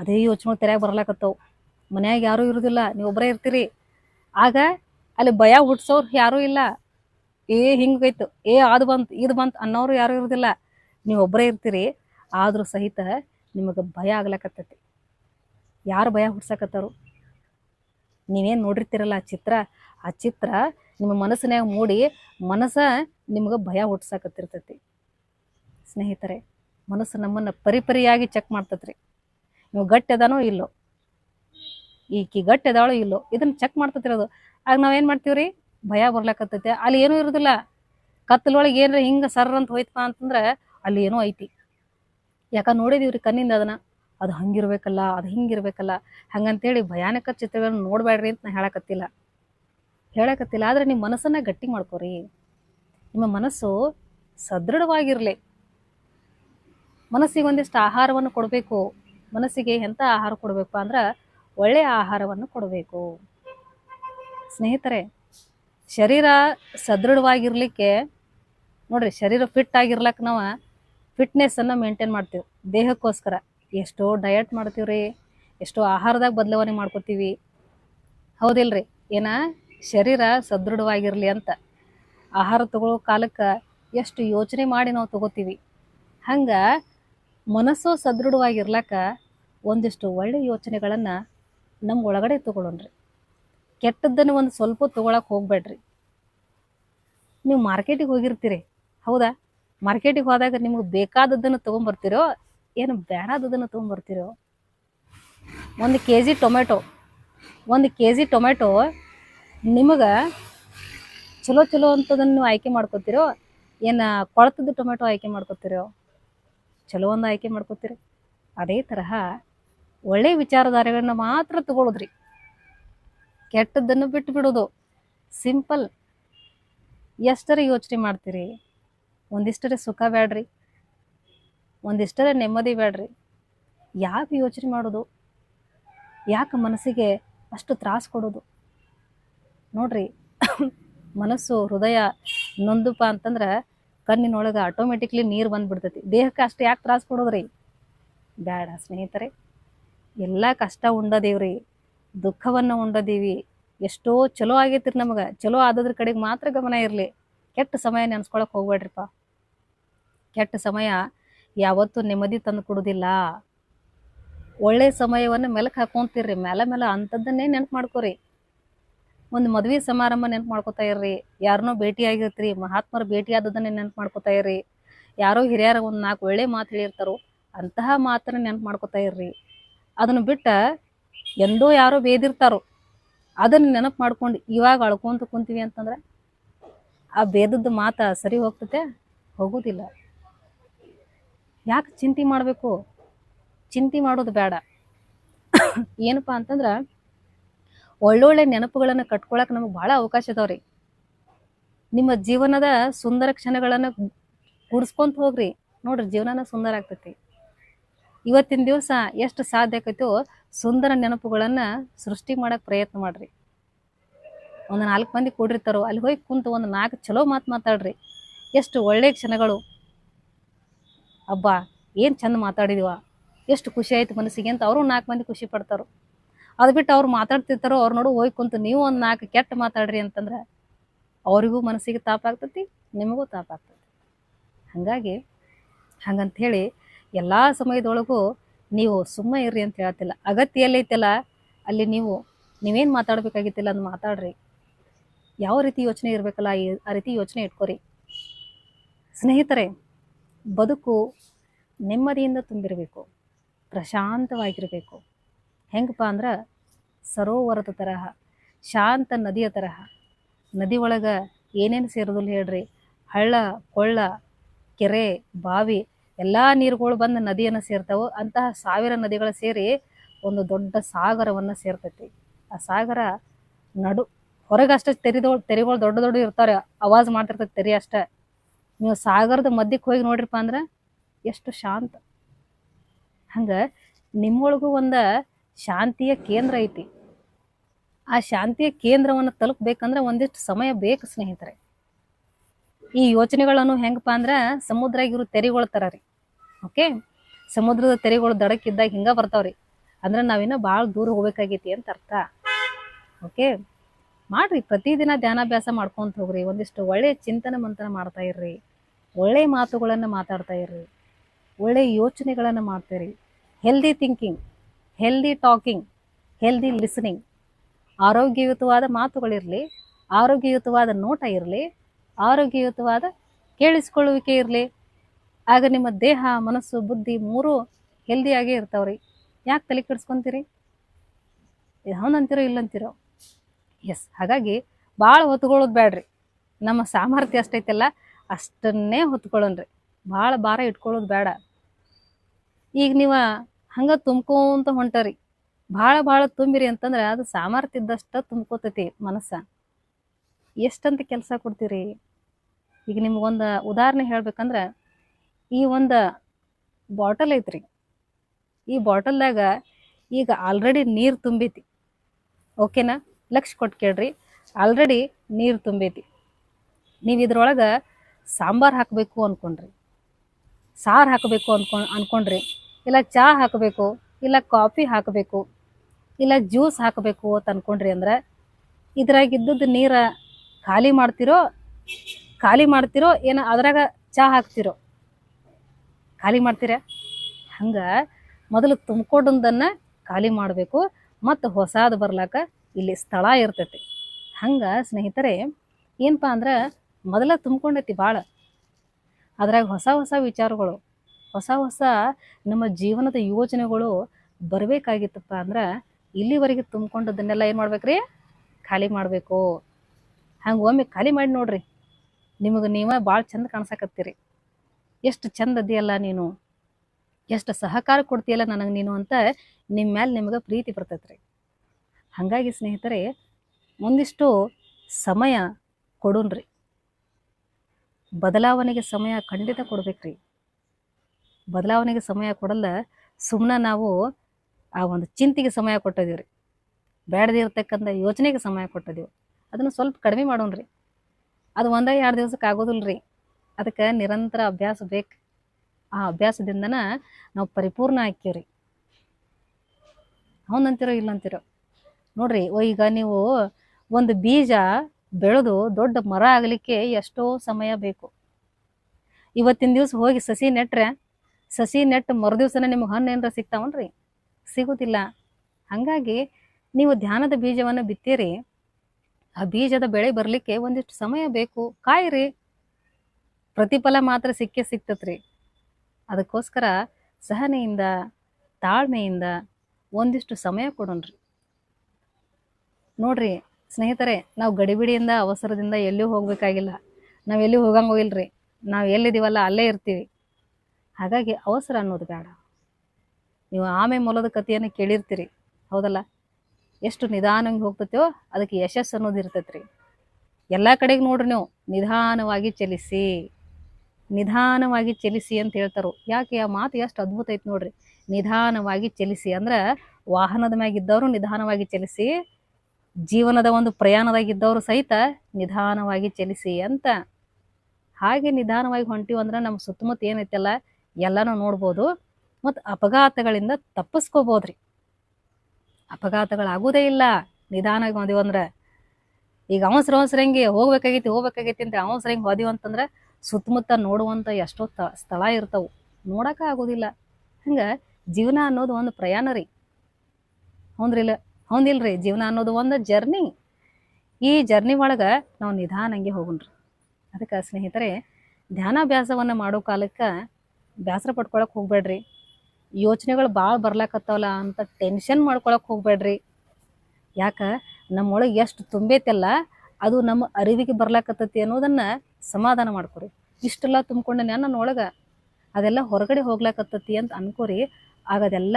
ಅದೇ ಯೋಚನೆ ತೆರೆಯಾಗ ಬರ್ಲಾಕತ್ತವು. ಮನ್ಯಾಗ ಯಾರೂ ಇರುದಿಲ್ಲ, ನೀವು ಒಬ್ಬರೇ ಇರ್ತೀರಿ. ಆಗ ಅಲ್ಲಿ ಭಯ ಹುಟ್ಸೋರು ಯಾರೂ ಇಲ್ಲ. ಏ ಹಿಂಗೈತು ಏ ಅದು ಬಂತು ಇದು ಬಂತು ಅನ್ನೋರು ಯಾರೂ ಇರುದಿಲ್ಲ. ನೀವು ಒಬ್ಬರೇ ಇರ್ತೀರಿ, ಆದರೂ ಸಹಿತ ನಿಮಗೆ ಭಯ ಆಗ್ಲಕತ್ತೈತಿ. ಯಾರು ಭಯ ಹುಡ್ಸಕತ್ತಾರು ನೀವೇನು ನೋಡಿರ್ತೀರಲ್ಲ ಆ ಚಿತ್ರ? ಆ ಚಿತ್ರ ನಿಮ್ಮ ಮನಸ್ಸಿನಾಗ ಮೂಡಿ ಮನಸ್ಸ ನಿಮ್ಗೆ ಭಯ ಹುಟ್ಸಕತ್ತಿರ್ತೈತಿ ಸ್ನೇಹಿತರೆ, ಮನಸ್ಸು ನಮ್ಮನ್ನು ಪರಿಪರಿಯಾಗಿ ಚೆಕ್ ಮಾಡ್ತತ್ರಿ. ನೀವು ಗಟ್ಟಿ ಅದಾನೋ ಇಲ್ಲೋ? ಈಕಿ ಗಟ್ಟಿ ಅದಾಳೋ ಇಲ್ಲೋ? ಇದನ್ನು ಚೆಕ್ ಮಾಡ್ತತ್ರಿ ಅದು ಆಗ ನಾವೇನು ಮಾಡ್ತೀವ್ರಿ? ಭಯ ಬರ್ಲಾಕತ್ತೈತೆ. ಅಲ್ಲಿ ಏನೂ ಇರೋದಿಲ್ಲ. ಕತ್ತಲೊಳಗೆ ಏನಾರ ಹಿಂಗೆ ಸರ್ರಂತ ಹೋಯ್ತಪ್ಪ ಅಂತಂದ್ರೆ ಅಲ್ಲಿ ಏನೋ ಐತಿ. ಯಾಕ ನೋಡಿದೀವ್ರಿ ಕಣ್ಣಿಂದ ಅದನ್ನ? ಅದು ಹಂಗಿರ್ಬೇಕಲ್ಲ, ಅದು ಹಿಂಗಿರ್ಬೇಕಲ್ಲ, ಹಂಗಂತೇಳಿ ಭಯಾನಕ ಚಿತ್ರಗಳನ್ನು ನೋಡಬೇಡ್ರಿ ಅಂತ ನಾ ಹೇಳಕತ್ತಿಲ್ಲ. ಹೇಳಕತ್ತಿಲ್ಲ, ಆದ್ರೆ ನಿಮ್ಮ ಮನಸ್ಸನ್ನ ಗಟ್ಟಿ ಮಾಡ್ಕೋರಿ. ನಿಮ್ಮ ಮನಸ್ಸು ಸದೃಢವಾಗಿರಲಿ. ಮನಸ್ಸಿಗೆ ಒಂದಿಷ್ಟು ಆಹಾರವನ್ನು ಕೊಡಬೇಕು. ಮನಸ್ಸಿಗೆ ಎಂಥ ಆಹಾರ ಕೊಡಬೇಕು ಅಂದ್ರೆ ಒಳ್ಳೆಯ ಆಹಾರವನ್ನು ಕೊಡಬೇಕು. ಸ್ನೇಹಿತರೆ, ಶರೀರ ಸದೃಢವಾಗಿರ್ಲಿಕ್ಕೆ, ನೋಡ್ರಿ ಶರೀರ ಫಿಟ್ ಆಗಿರ್ಲಕ್ಕ ನಾವು ಫಿಟ್ನೆಸ್ಸನ್ನು ಮೇಂಟೈನ್ ಮಾಡ್ತೀವಿ. ದೇಹಕ್ಕೋಸ್ಕರ. ಎಷ್ಟೋ ಡಯಟ್ ಮಾಡ್ತೀವ್ರಿ, ಎಷ್ಟೋ ಆಹಾರದಾಗ ಬದಲಾವಣೆ ಮಾಡ್ಕೋತೀವಿ. ಹೌದಿಲ್ರಿ, ಏನ ಶರೀರ ಸದೃಢವಾಗಿರಲಿ ಅಂತ. ಆಹಾರ ತಗೊಳ್ಳೋ ಕಾಲಕ್ಕೆ ಎಷ್ಟು ಯೋಚನೆ ಮಾಡಿ ನಾವು ತಗೋತೀವಿ. ಹಂಗೆ ಮನಸ್ಸು ಸದೃಢವಾಗಿರ್ಲಕ್ಕ ಒಂದಿಷ್ಟು ಒಳ್ಳೆ ಯೋಚನೆಗಳನ್ನು ನಮ್ಮ ಒಳಗಡೆ ತಗೊಳ್ಳೋಣ್ರಿ ಕೆಟ್ಟದ್ದನ್ನು ಒಂದು ಸ್ವಲ್ಪ ತೊಗೊಳಕ್ಕೆ ಹೋಗ್ಬೇಡ್ರಿ. ನೀವು ಮಾರ್ಕೆಟಿಗೆ ಹೋಗಿರ್ತೀರಿ. ಹೌದಾ? ಮಾರ್ಕೆಟಿಗೆ ಹೋದಾಗ ನಿಮ್ಗೆ ಬೇಕಾದದ್ದನ್ನು ತೊಗೊಂಬರ್ತೀರೋ ಏನು ಬೇಡಾದದನ್ನು ತೊಗೊಂಬರ್ತೀರೋ? ಒಂದು ಕೆ ಜಿ ಟೊಮೆಟೊ. ಒಂದು ಕೆ ಜಿ ಟೊಮೆಟೊ ನಿಮಗೆ ಚಲೋ ಚಲೋ ಅಂತದನ್ನು ನೀವು ಆಯ್ಕೆ ಮಾಡ್ಕೋತಿರೋ? ಏನು ಕೊಳತದ ಟೊಮೆಟೊ ಆಯ್ಕೆ ಮಾಡ್ಕೋತಿರೋ? ಚಲೋ ಒಂದು ಆಯ್ಕೆ ಮಾಡ್ಕೊತೀರಿ. ಅದೇ ತರಹ ಒಳ್ಳೆ ವಿಚಾರಧಾರೆಗಳನ್ನ ಮಾತ್ರ ತಗೊಳ್ಳೋದ್ರಿ ಕೆಟ್ಟದ್ದನ್ನು ಬಿಟ್ಟು ಬಿಡೋದು ಸಿಂಪಲ್. ಎಷ್ಟರ ಯೋಚನೆ ಮಾಡ್ತೀರಿ? ಒಂದಿಷ್ಟರ ಸುಖ ಬೇಡ್ರಿ ಒಂದಿಷ್ಟರ ನೆಮ್ಮದಿ ಬೇಡ್ರಿ. ಯಾಕೆ ಯೋಚನೆ ಮಾಡೋದು? ಯಾಕೆ ಮನಸ್ಸಿಗೆ ಅಷ್ಟು ತ್ರಾಸ ಕೊಡೋದು? ನೋಡ್ರಿ, ಮನಸ್ಸು, ಹೃದಯ ನೊಂದುಪ ಅಂತಂದ್ರೆ ಕಣ್ಣಿನೊಳಗೆ ಆಟೋಮೆಟಿಕ್ಲಿ ನೀರು ಬಂದ್ಬಿಡ್ತೈತಿ. ದೇಹಕ್ಕೆ ಅಷ್ಟು ಯಾಕೆ ತ್ರಾಸ ಕೊಡೋದ್ರಿ? ಬೇಡ ಸ್ನೇಹಿತರೆ, ಎಲ್ಲ ಕಷ್ಟ ಉಂಡದೇವ್ರಿ. ದುಃಖವನ್ನು ಉಂಡದೀವಿ. ಎಷ್ಟೋ ಚಲೋ ಆಗೈತ್ರಿ ನಮಗೆ. ಚಲೋ ಆದದ್ರ ಕಡೆಗೆ ಮಾತ್ರ ಗಮನ ಇರಲಿ. ಕೆಟ್ಟ ಸಮಯ ನೆನೆಸ್ಕೊಳಕ್ಕೆ ಹೋಗ್ಬೇಡ್ರಿಪ್ಪ. ಕೆಟ್ಟ ಸಮಯ ಯಾವತ್ತೂ ನೆಮ್ಮದಿ ತಂದು ಕೊಡುದಿಲ್ಲ. ಒಳ್ಳೆ ಸಮಯವನ್ನು ಮೆಲಕ್ ಹಾಕೊಂತಿರ್ರಿ. ಮೇಲೆ ಮೇಲೆ ಅಂಥದ್ದನ್ನೇ ನೆನ್ಪು ಮಾಡ್ಕೊರಿ. ಒಂದು ಮದುವೆ ಸಮಾರಂಭ ನೆನ್ಪು ಮಾಡ್ಕೊತಾ ಇರ್ರಿ. ಯಾರನ್ನೋ ಮಹಾತ್ಮರ ಭೇಟಿ ಆದದನ್ನೇ ನೆನ್ಪು ಮಾಡ್ಕೊತಾ ಇರ್ರಿ. ಯಾರೋ ಹಿರಿಯರ ಒಂದು ನಾಲ್ಕು ಒಳ್ಳೆ ಮಾತು ಹೇಳಿರ್ತಾರೋ, ಅಂತಹ ಮಾತನ್ನ ನೆನ್ಪು ಮಾಡ್ಕೊತಾ ಇರ್ರಿ. ಅದನ್ನು ಬಿಟ್ಟ ಎಂದೋ ಯಾರೋ ಬೇದಿರ್ತಾರೋ, ಅದನ್ನ ನೆನಪು ಮಾಡ್ಕೊಂಡು ಇವಾಗ ಅಳ್ಕೊಂತ ಕುಂತೀವಿ ಅಂತಂದ್ರೆ ಆ ಭೇದದ ಮಾತ ಸರಿ ಹೋಗ್ತತೆ? ಹೋಗೋದಿಲ್ಲ. ಯಾಕೆ ಚಿಂತೆ ಮಾಡಬೇಕು? ಚಿಂತೆ ಮಾಡೋದು ಬೇಡ. ಏನಪ್ಪ ಅಂತಂದ್ರೆ, ಒಳ್ಳೊಳ್ಳೆ ನೆನಪುಗಳನ್ನು ಕಟ್ಕೊಳಕ್ ನಮಗೆ ಭಾಳ ಅವಕಾಶ ಅದಾವ್ರಿ. ನಿಮ್ಮ ಜೀವನದ ಸುಂದರ ಕ್ಷಣಗಳನ್ನು ಗುಡಿಸ್ಕೊಂತ ಹೋಗ್ರಿ. ನೋಡ್ರಿ ಜೀವನನ ಸುಂದರ ಆಗ್ತೈತಿ. ಇವತ್ತಿನ ದಿವಸ ಎಷ್ಟು ಸಾಧ್ಯ ಆಕೈತೋ ಸುಂದರ ನೆನಪುಗಳನ್ನು ಸೃಷ್ಟಿ ಮಾಡೋಕ್ಕೆ ಪ್ರಯತ್ನ ಮಾಡ್ರಿ. ಒಂದು ನಾಲ್ಕು ಮಂದಿ ಕೂಡಿರ್ತಾರೋ, ಅಲ್ಲಿ ಹೋಗಿ ಕುಂತು ಒಂದು ನಾಲ್ಕು ಚಲೋ ಮಾತು ಮಾತಾಡ್ರಿ. ಎಷ್ಟು ಒಳ್ಳೆಯ ಕ್ಷಣಗಳು. ಅಬ್ಬಾ, ಏನು ಚಂದ ಮಾತಾಡಿದಿವ? ಎಷ್ಟು ಖುಷಿ ಆಯ್ತು ಮನಸ್ಸಿಗೆ ಅಂತ ಅವರು ನಾಲ್ಕು ಮಂದಿ ಖುಷಿ ಪಡ್ತಾರೋ. ಅದು ಬಿಟ್ಟು ಅವ್ರು ಮಾತಾಡ್ತಿರ್ತಾರೋ, ಅವ್ರು ನೋಡು ಹೋಗಿ ಕುಂತು ನೀವು ಒಂದು ನಾಲ್ಕು ಕೆಟ್ಟ ಮಾತಾಡ್ರಿ ಅಂತಂದ್ರೆ ಅವರಿಗೂ ಮನಸ್ಸಿಗೆ ತಾಪ ಆಗ್ತೈತಿ, ನಿಮಗೂ ತಾಪ ಆಗ್ತೈತಿ. ಹಾಗಾಗಿ ಹೇಳಿ ಎಲ್ಲ ಸಮಯದೊಳಗೂ ನೀವು ಸುಮ್ಮನೆ ಇರ್ರಿ ಅಂತ ಹೇಳ್ತಿಲ್ಲ. ಅಗತ್ಯ ಎಲ್ಲೈತಲ್ಲ ಅಲ್ಲಿ ನೀವು, ನೀವೇನು ಮಾತಾಡ್ಬೇಕಾಗಿತ್ತಿಲ್ಲ ಅದು ಮಾತಾಡ್ರಿ. ಯಾವ ರೀತಿ ಯೋಚನೆ ಇರಬೇಕಲ್ಲ ಆ ರೀತಿ ಯೋಚನೆ ಇಟ್ಕೊರಿ. ಸ್ನೇಹಿತರೆ ಬದುಕು ನೆಮ್ಮದಿಯಿಂದ ತುಂಬಿರಬೇಕು, ಪ್ರಶಾಂತವಾಗಿರಬೇಕು. ಹೆಂಗಪ್ಪ ಅಂದ್ರೆ ಸರೋವರದ ತರಹ, ಶಾಂತ ನದಿಯ ತರಹ. ನದಿ ಒಳಗೆ ಏನೇನು ಸೇರೋದಿಲ್ಲ ಹೇಳ್ರಿ. ಹಳ್ಳ, ಕೊಳ್ಳ, ಕೆರೆ, ಬಾವಿ, ಎಲ್ಲ ನೀರುಗಳು ಬಂದು ನದಿಯನ್ನು ಸೇರ್ತಾವೆ. ಅಂತಹ ಸಾವಿರ ನದಿಗಳು ಸೇರಿ ಒಂದು ದೊಡ್ಡ ಸಾಗರವನ್ನು ಸೇರ್ತೈತಿ. ಆ ಸಾಗರ ನಡು ಹೊರಗಷ್ಟೇ ತೆರಿದೋಳು ತೆರೆಗಳು ದೊಡ್ಡ ದೊಡ್ಡ ಇರ್ತಾರೆ ಆವಾಜ್ ಮಾಡ್ತಿರ್ತೈತೆ ತೆರಿ ಅಷ್ಟೇ. ನೀವು ಸಾಗರದ ಮಧ್ಯಕ್ಕೆ ಹೋಗಿ ನೋಡ್ರಿಪ್ಪ ಅಂದ್ರೆ ಎಷ್ಟು ಶಾಂತ. ಹಂಗೆ ನಿಮ್ಮೊಳಗೂ ಒಂದು ಶಾಂತಿಯ ಕೇಂದ್ರ ಐತಿ. ಆ ಶಾಂತಿಯ ಕೇಂದ್ರವನ್ನು ತಲುಪಬೇಕಂದ್ರೆ ಒಂದಿಷ್ಟು ಸಮಯ ಬೇಕು ಸ್ನೇಹಿತರೆ. ಈ ಯೋಚನೆಗಳನ್ನು ಹೆಂಗಪ್ಪ ಅಂದ್ರೆ ಸಮುದ್ರ ಇರೋ ತೆರೆಗಳು ರೀ. ಓಕೆ ಸಮುದ್ರದ ತೆರಿಗಳು ದಡಕ್ಕಿದ್ದಾಗ ಹಿಂಗೆ ಬರ್ತಾವ್ರಿ. ಅಂದ್ರೆ ನಾವಿನ್ನೂ ಭಾಳ ದೂರ ಹೋಗ್ಬೇಕಾಗೈತಿ ಅಂತ ಅರ್ಥ. ಓಕೆ ಮಾಡ್ರಿ, ಪ್ರತಿದಿನ ಧ್ಯಾನಾಭ್ಯಾಸ ಮಾಡ್ಕೊಂತ ಹೋಗ್ರಿ. ಒಂದಿಷ್ಟು ಒಳ್ಳೆ ಚಿಂತನೆ ಮಂತನ ಮಾಡ್ತಾ ಇರ್ರಿ. ಒಳ್ಳೆ ಮಾತುಗಳನ್ನು ಮಾತಾಡ್ತಾ ಇರ್ರಿ. ಒಳ್ಳೆ ಯೋಚನೆಗಳನ್ನು ಮಾಡ್ತೀರಿ healthy thinking healthy talking healthy listening ಆರೋಗ್ಯಯುತವಾದ ಮಾತುಗಳಿರಲಿ, ಆರೋಗ್ಯಯುತವಾದ ನೋಟ ಇರಲಿ, ಆರೋಗ್ಯಯುತವಾದ ಕೇಳಿಸ್ಕೊಳ್ಳುವಿಕೆ ಇರಲಿ. ಆಗ ನಿಮ್ಮ ದೇಹ, ಮನಸ್ಸು, ಬುದ್ಧಿ ಮೂರೂ ಹೆಲ್ದಿಯಾಗೇ ಇರ್ತಾವ್ರಿ. ಯಾಕೆ ತಲೆ ಕೆಡಿಸ್ಕೊತೀರಿ? ಹೌದಂತೀರೋ ಇಲ್ಲಂತೀರೋ? ಎಸ್ ಹಾಗಾಗಿ ಭಾಳ ಹೊತ್ಕೊಳ್ಳೋದು ಬೇಡ್ರಿ ನಮ್ಮ ಸಾಮರ್ಥ್ಯ ಅಷ್ಟೈತಲ್ಲ, ಅಷ್ಟನ್ನೇ ಹೊತ್ಕೊಳ್ಳೋಣ್ರಿ. ಭಾಳ ಭಾರ ಇಟ್ಕೊಳ್ಳೋದು ಬೇಡ ಈಗ ನೀವು ಹಂಗೆ ತುಂಬ್ಕೊಂತ ಹೊಂಟರಿ. ಭಾಳ ಭಾಳ ತುಂಬಿರಿ ಅಂತಂದ್ರೆ ಅದು ಸಾಮರ್ಥ್ಯ ಇದ್ದಷ್ಟ ತುಂಬ್ಕೋತೈತಿ ಮನಸ್ಸ. ಎಷ್ಟಂತ ಕೆಲಸ ಕೊಡ್ತೀರಿ? ಈಗ ನಿಮ್ಗೊಂದು ಉದಾಹರಣೆ ಹೇಳ್ಬೇಕಂದ್ರೆ, ಈ ಒಂದು ಬಾಟಲ್ ಐತ್ರಿ. ಈ ಬಾಟಲ್ದಾಗ ಈಗ ಆಲ್ರೆಡಿ ನೀರು ತುಂಬೈತಿ. ಓಕೆನಾ ಲಕ್ಷ ಕೊಟ್ಟು ಕೇಳ್ರಿ. ಆಲ್ರೆಡಿ ನೀರು ತುಂಬೈತಿ. ನೀವು ಇದ್ರೊಳಗೆ ಸಾಂಬಾರು ಹಾಕಬೇಕು ಅಂದ್ಕೊಂಡ್ರಿ ಸಾರು ಹಾಕಬೇಕು ಅಂದ್ಕೊಂಡು ಅನ್ಕೊಂಡ್ರಿ. ಇಲ್ಲ ಚಹಾ ಹಾಕಬೇಕು, ಇಲ್ಲ ಕಾಫಿ ಹಾಕಬೇಕು, ಇಲ್ಲ ಜ್ಯೂಸ್ ಹಾಕಬೇಕು ಅಂತ ಅಂದ್ಕೊಂಡ್ರಿ ಅಂದ್ರೆ ಇದ್ರಾಗಿದ್ದದ್ದು ನೀರ ಖಾಲಿ ಮಾಡ್ತಿರೋ ಖಾಲಿ ಮಾಡ್ತಿರೋ, ಏನು ಅದ್ರಾಗ ಚಹಾ ಹಾಕ್ತಿರೋ. ಖಾಲಿ ಮಾಡ್ತೀರ? ಹಂಗೆ ಮೊದಲು ತುಂಬ್ಕೊಂಡದನ್ನು ಖಾಲಿ ಮಾಡಬೇಕು, ಮತ್ತು ಹೊಸದು ಬರ್ಲಾಕ ಇಲ್ಲಿ ಸ್ಥಳ ಇರ್ತೈತಿ. ಹಂಗೆ ಸ್ನೇಹಿತರೆ ಏನಪ್ಪ ಅಂದ್ರೆ ಮೊದಲ ತುಂಬ್ಕೊಂಡೈತಿ ಭಾಳ ಅದ್ರಾಗ ಹೊಸ ಹೊಸ ವಿಚಾರಗಳು, ಹೊಸ ಹೊಸ ನಮ್ಮ ಜೀವನದ ಯೋಜನೆಗಳು ಬರಬೇಕಾಗಿತ್ತಪ್ಪ ಅಂದ್ರೆ ಇಲ್ಲಿವರೆಗೆ ತುಂಬ್ಕೊಂಡದನ್ನೆಲ್ಲ ಏನು ಮಾಡ್ಬೇಕ್ರಿ? ಖಾಲಿ ಮಾಡಬೇಕು. ಹಂಗೆ ಒಮ್ಮೆ ಖಾಲಿ ಮಾಡಿ ನೋಡ್ರಿ, ನಿಮಗೆ ನೀವೇ ಭಾಳ ಚಂದ ಕಾಣ್ಸಕತ್ತೀರಿ. ಎಷ್ಟು ಚಂದ ಅದೆಯಲ್ಲ ನೀನು. ಎಷ್ಟು ಸಹಕಾರ ಕೊಡ್ತೀಯಲ್ಲ ನನಗೆ ನೀನು ಅಂತ ನಿಮ್ಮ ಮೇಲೆ ನಿಮಗೆ ಪ್ರೀತಿ ಬರ್ತೈತ್ರಿ. ಹಾಗಾಗಿ ಸ್ನೇಹಿತರೆ ಒಂದಿಷ್ಟು ಸಮಯ ಕೊಡೋಣ್ರಿ ಬದಲಾವಣೆಗೆ ಸಮಯ ಖಂಡಿತ ಕೊಡ್ಬೇಕ್ರಿ. ಬದಲಾವಣೆಗೆ ಸಮಯ ಕೊಡಲ್ಲ ಸುಮ್ಮನೆ ನಾವು ಆ ಒಂದು ಚಿಂತೆಗೆ ಸಮಯ ಕೊಟ್ಟಿದ್ದೀವಿ ಬೇಡದೇ ಇರ್ತಕ್ಕಂಥ ಯೋಚನೆಗೆ ಸಮಯ ಕೊಟ್ಟಿದ್ದೀವಿ. ಅದನ್ನು ಸ್ವಲ್ಪ ಕಡಿಮೆ ಮಾಡೋಣ್ರಿ. ಅದು ಒಂದೇ ಎರಡು ದಿವಸಕ್ಕೆ ಆಗೋದಿಲ್ಲ ರೀ ಅದಕ್ಕೆ ನಿರಂತರ ಅಭ್ಯಾಸ ಬೇಕು. ಆ ಅಭ್ಯಾಸದಿಂದನ ನಾವು ಪರಿಪೂರ್ಣ ಆಕ್ಕೀವ್ರಿ ಅವ್ನಂತಿರೋ ಇಲ್ಲಂತೀರೋ. ನೋಡ್ರಿ ಈಗ ನೀವು ಒಂದು ಬೀಜ ಬೆಳೆದು ದೊಡ್ಡ ಮರ ಆಗಲಿಕ್ಕೆ ಎಷ್ಟೋ ಸಮಯ ಬೇಕು. ಇವತ್ತಿನ ದಿವಸ ಹೋಗಿ ಸಸಿ ನೆಟ್ರೆ, ಸಸಿ ನೆಟ್ಟು ಮರುದಿವ್ಸನೇ ನಿಮ್ಗೆ ಹಣ್ಣು ಏನಾರ ಸಿಗ್ತಾವನ್ರಿ? ಸಿಗೋದಿಲ್ಲ. ಹಾಗಾಗಿ ನೀವು ಧ್ಯಾನದ ಬೀಜವನ್ನು ಬಿತ್ತೀರಿ. ಆ ಬೀಜದ ಬೆಳೆ ಬರಲಿಕ್ಕೆ ಒಂದಿಷ್ಟು ಸಮಯ ಬೇಕು. ಕಾಯಿರಿ. ಪ್ರತಿಫಲ ಮಾತ್ರ ಸಿಕ್ಕೇ ಸಿಗ್ತತ್ರಿ ಅದಕ್ಕೋಸ್ಕರ ಸಹನೆಯಿಂದ, ತಾಳ್ಮೆಯಿಂದ ಒಂದಿಷ್ಟು ಸಮಯ ಕೊಡೋಣ್ರಿ. ನೋಡ್ರಿ ಸ್ನೇಹಿತರೆ, ನಾವು ಗಡಿಬಿಡಿಯಿಂದ, ಅವಸರದಿಂದ ಎಲ್ಲೂ ಹೋಗ್ಬೇಕಾಗಿಲ್ಲ. ನಾವು ಎಲ್ಲಿ ಹೋಗಂಗೋಗಿಲ್ರಿ ನಾವು ಎಲ್ಲಿದ್ದೀವಲ್ಲ, ಅಲ್ಲೇ ಇರ್ತೀವಿ. ಹಾಗಾಗಿ ಅವಸರ ಅನ್ನೋದು ಬೇಡ. ನೀವು ಆಮೆ ಮೊಲದ ಕಥೆಯನ್ನು ಕೇಳಿರ್ತೀರಿ. ಹೌದಲ್ಲ? ಎಷ್ಟು ನಿಧಾನವಾಗಿ ಹೋಗ್ತೈತೋ ಅದಕ್ಕೆ ಯಶಸ್ಸು ಅನ್ನೋದು ಇರ್ತೈತ್ರಿ. ಎಲ್ಲ ಕಡೆಗೆ ನೋಡ್ರಿ ನೀವು, ನಿಧಾನವಾಗಿ ಚಲಿಸಿ. ನಿಧಾನವಾಗಿ ಚಲಿಸಿ ಅಂತ ಹೇಳ್ತಾರೋ. ಯಾಕೆ ಆ ಮಾತು ಎಷ್ಟು ಅದ್ಭುತ ಐತೆ ನೋಡ್ರಿ. ನಿಧಾನವಾಗಿ ಚಲಿಸಿ ಅಂದ್ರೆ ವಾಹನದ ಮ್ಯಾಗಿದ್ದವರು ನಿಧಾನವಾಗಿ ಚಲಿಸಿ ಜೀವನದ ಒಂದು ಪ್ರಯಾಣದಾಗಿದ್ದವರು ಸಹಿತ ನಿಧಾನವಾಗಿ ಚಲಿಸಿ ಅಂತ. ಹಾಗೆ ನಿಧಾನವಾಗಿ ಹೊಂಟಿವಿ ಅಂದ್ರೆ ನಮ್ಮ ಸುತ್ತಮುತ್ತ ಏನೈತಲ್ಲ, ಎಲ್ಲನೂ ನೋಡ್ಬೋದು. ಮತ್ತು ಅಪಘಾತಗಳಿಂದ ತಪ್ಪಿಸ್ಕೋಬೋದ್ರಿ. ಅಪಘಾತಗಳಾಗೋದೇ ಇಲ್ಲ. ನಿಧಾನವಾಗಿ ಹೋದಿವಿ ಅಂದ್ರೆ ಈಗ ಅವಸರ ಅವಸರಂಗೆ ಹೋಗ್ಬೇಕಾಗೈತಿ ಹೋಗ್ಬೇಕಾಗೈತಿ ಅಂತ ಅವಸರಂಗೆ ಹೋದಿವಿ ಅಂತಂದ್ರೆ ಸುತ್ತಮುತ್ತ ನೋಡುವಂಥ ಎಷ್ಟೋ ಸ್ಥಳ ಇರ್ತಾವು. ನೋಡೋಕೆ ಆಗೋದಿಲ್ಲ ಹಂಗೆ ಜೀವನ ಅನ್ನೋದು ಒಂದು ಪ್ರಯಾಣ ರೀ. ಹೌದ್ರಿಲ್ಲ? ಹೌದಿಲ್ರಿ, ಜೀವನ ಅನ್ನೋದು ಒಂದು ಜರ್ನಿ ಈ ಜರ್ನಿ ಒಳಗೆ ನಾವು ನಿಧಾನಂಗೆ ಹೋಗೋಣ್ರಿ. ಅದಕ್ಕೆ ಸ್ನೇಹಿತರೆ, ಧ್ಯಾನಾಭ್ಯಾಸವನ್ನು ಮಾಡೋ ಕಾಲಕ್ಕೆ ಬೇಸರ ಪಡ್ಕೊಳಕ್ಕೆ ಹೋಗ್ಬೇಡ್ರಿ. ಯೋಚನೆಗಳು ಭಾಳ ಬರ್ಲಾಕತ್ತವಲ್ಲ ಅಂತ ಟೆನ್ಷನ್ ಮಾಡ್ಕೊಳಕ್ಕೆ ಹೋಗ್ಬೇಡ್ರಿ. ಯಾಕೆ? ನಮ್ಮೊಳಗೆ ಎಷ್ಟು ತುಂಬೈತಲ್ಲ ಅದು ನಮ್ಮ ಅರಿವಿಗೆ ಬರ್ಲಾಕತ್ತೈತಿ ಅನ್ನೋದನ್ನು ಸಮಾಧಾನ ಮಾಡ್ಕೊರಿ. ಇಷ್ಟೆಲ್ಲ ತುಂಬ್ಕೊಂಡೆ ನನ್ನ ಒಳಗೆ ಅದೆಲ್ಲ ಹೊರಗಡೆ ಹೋಗ್ಲಾಕತ್ತೈತಿ ಅಂತ ಅನ್ಕೋರಿ. ಆಗ ಅದೆಲ್ಲ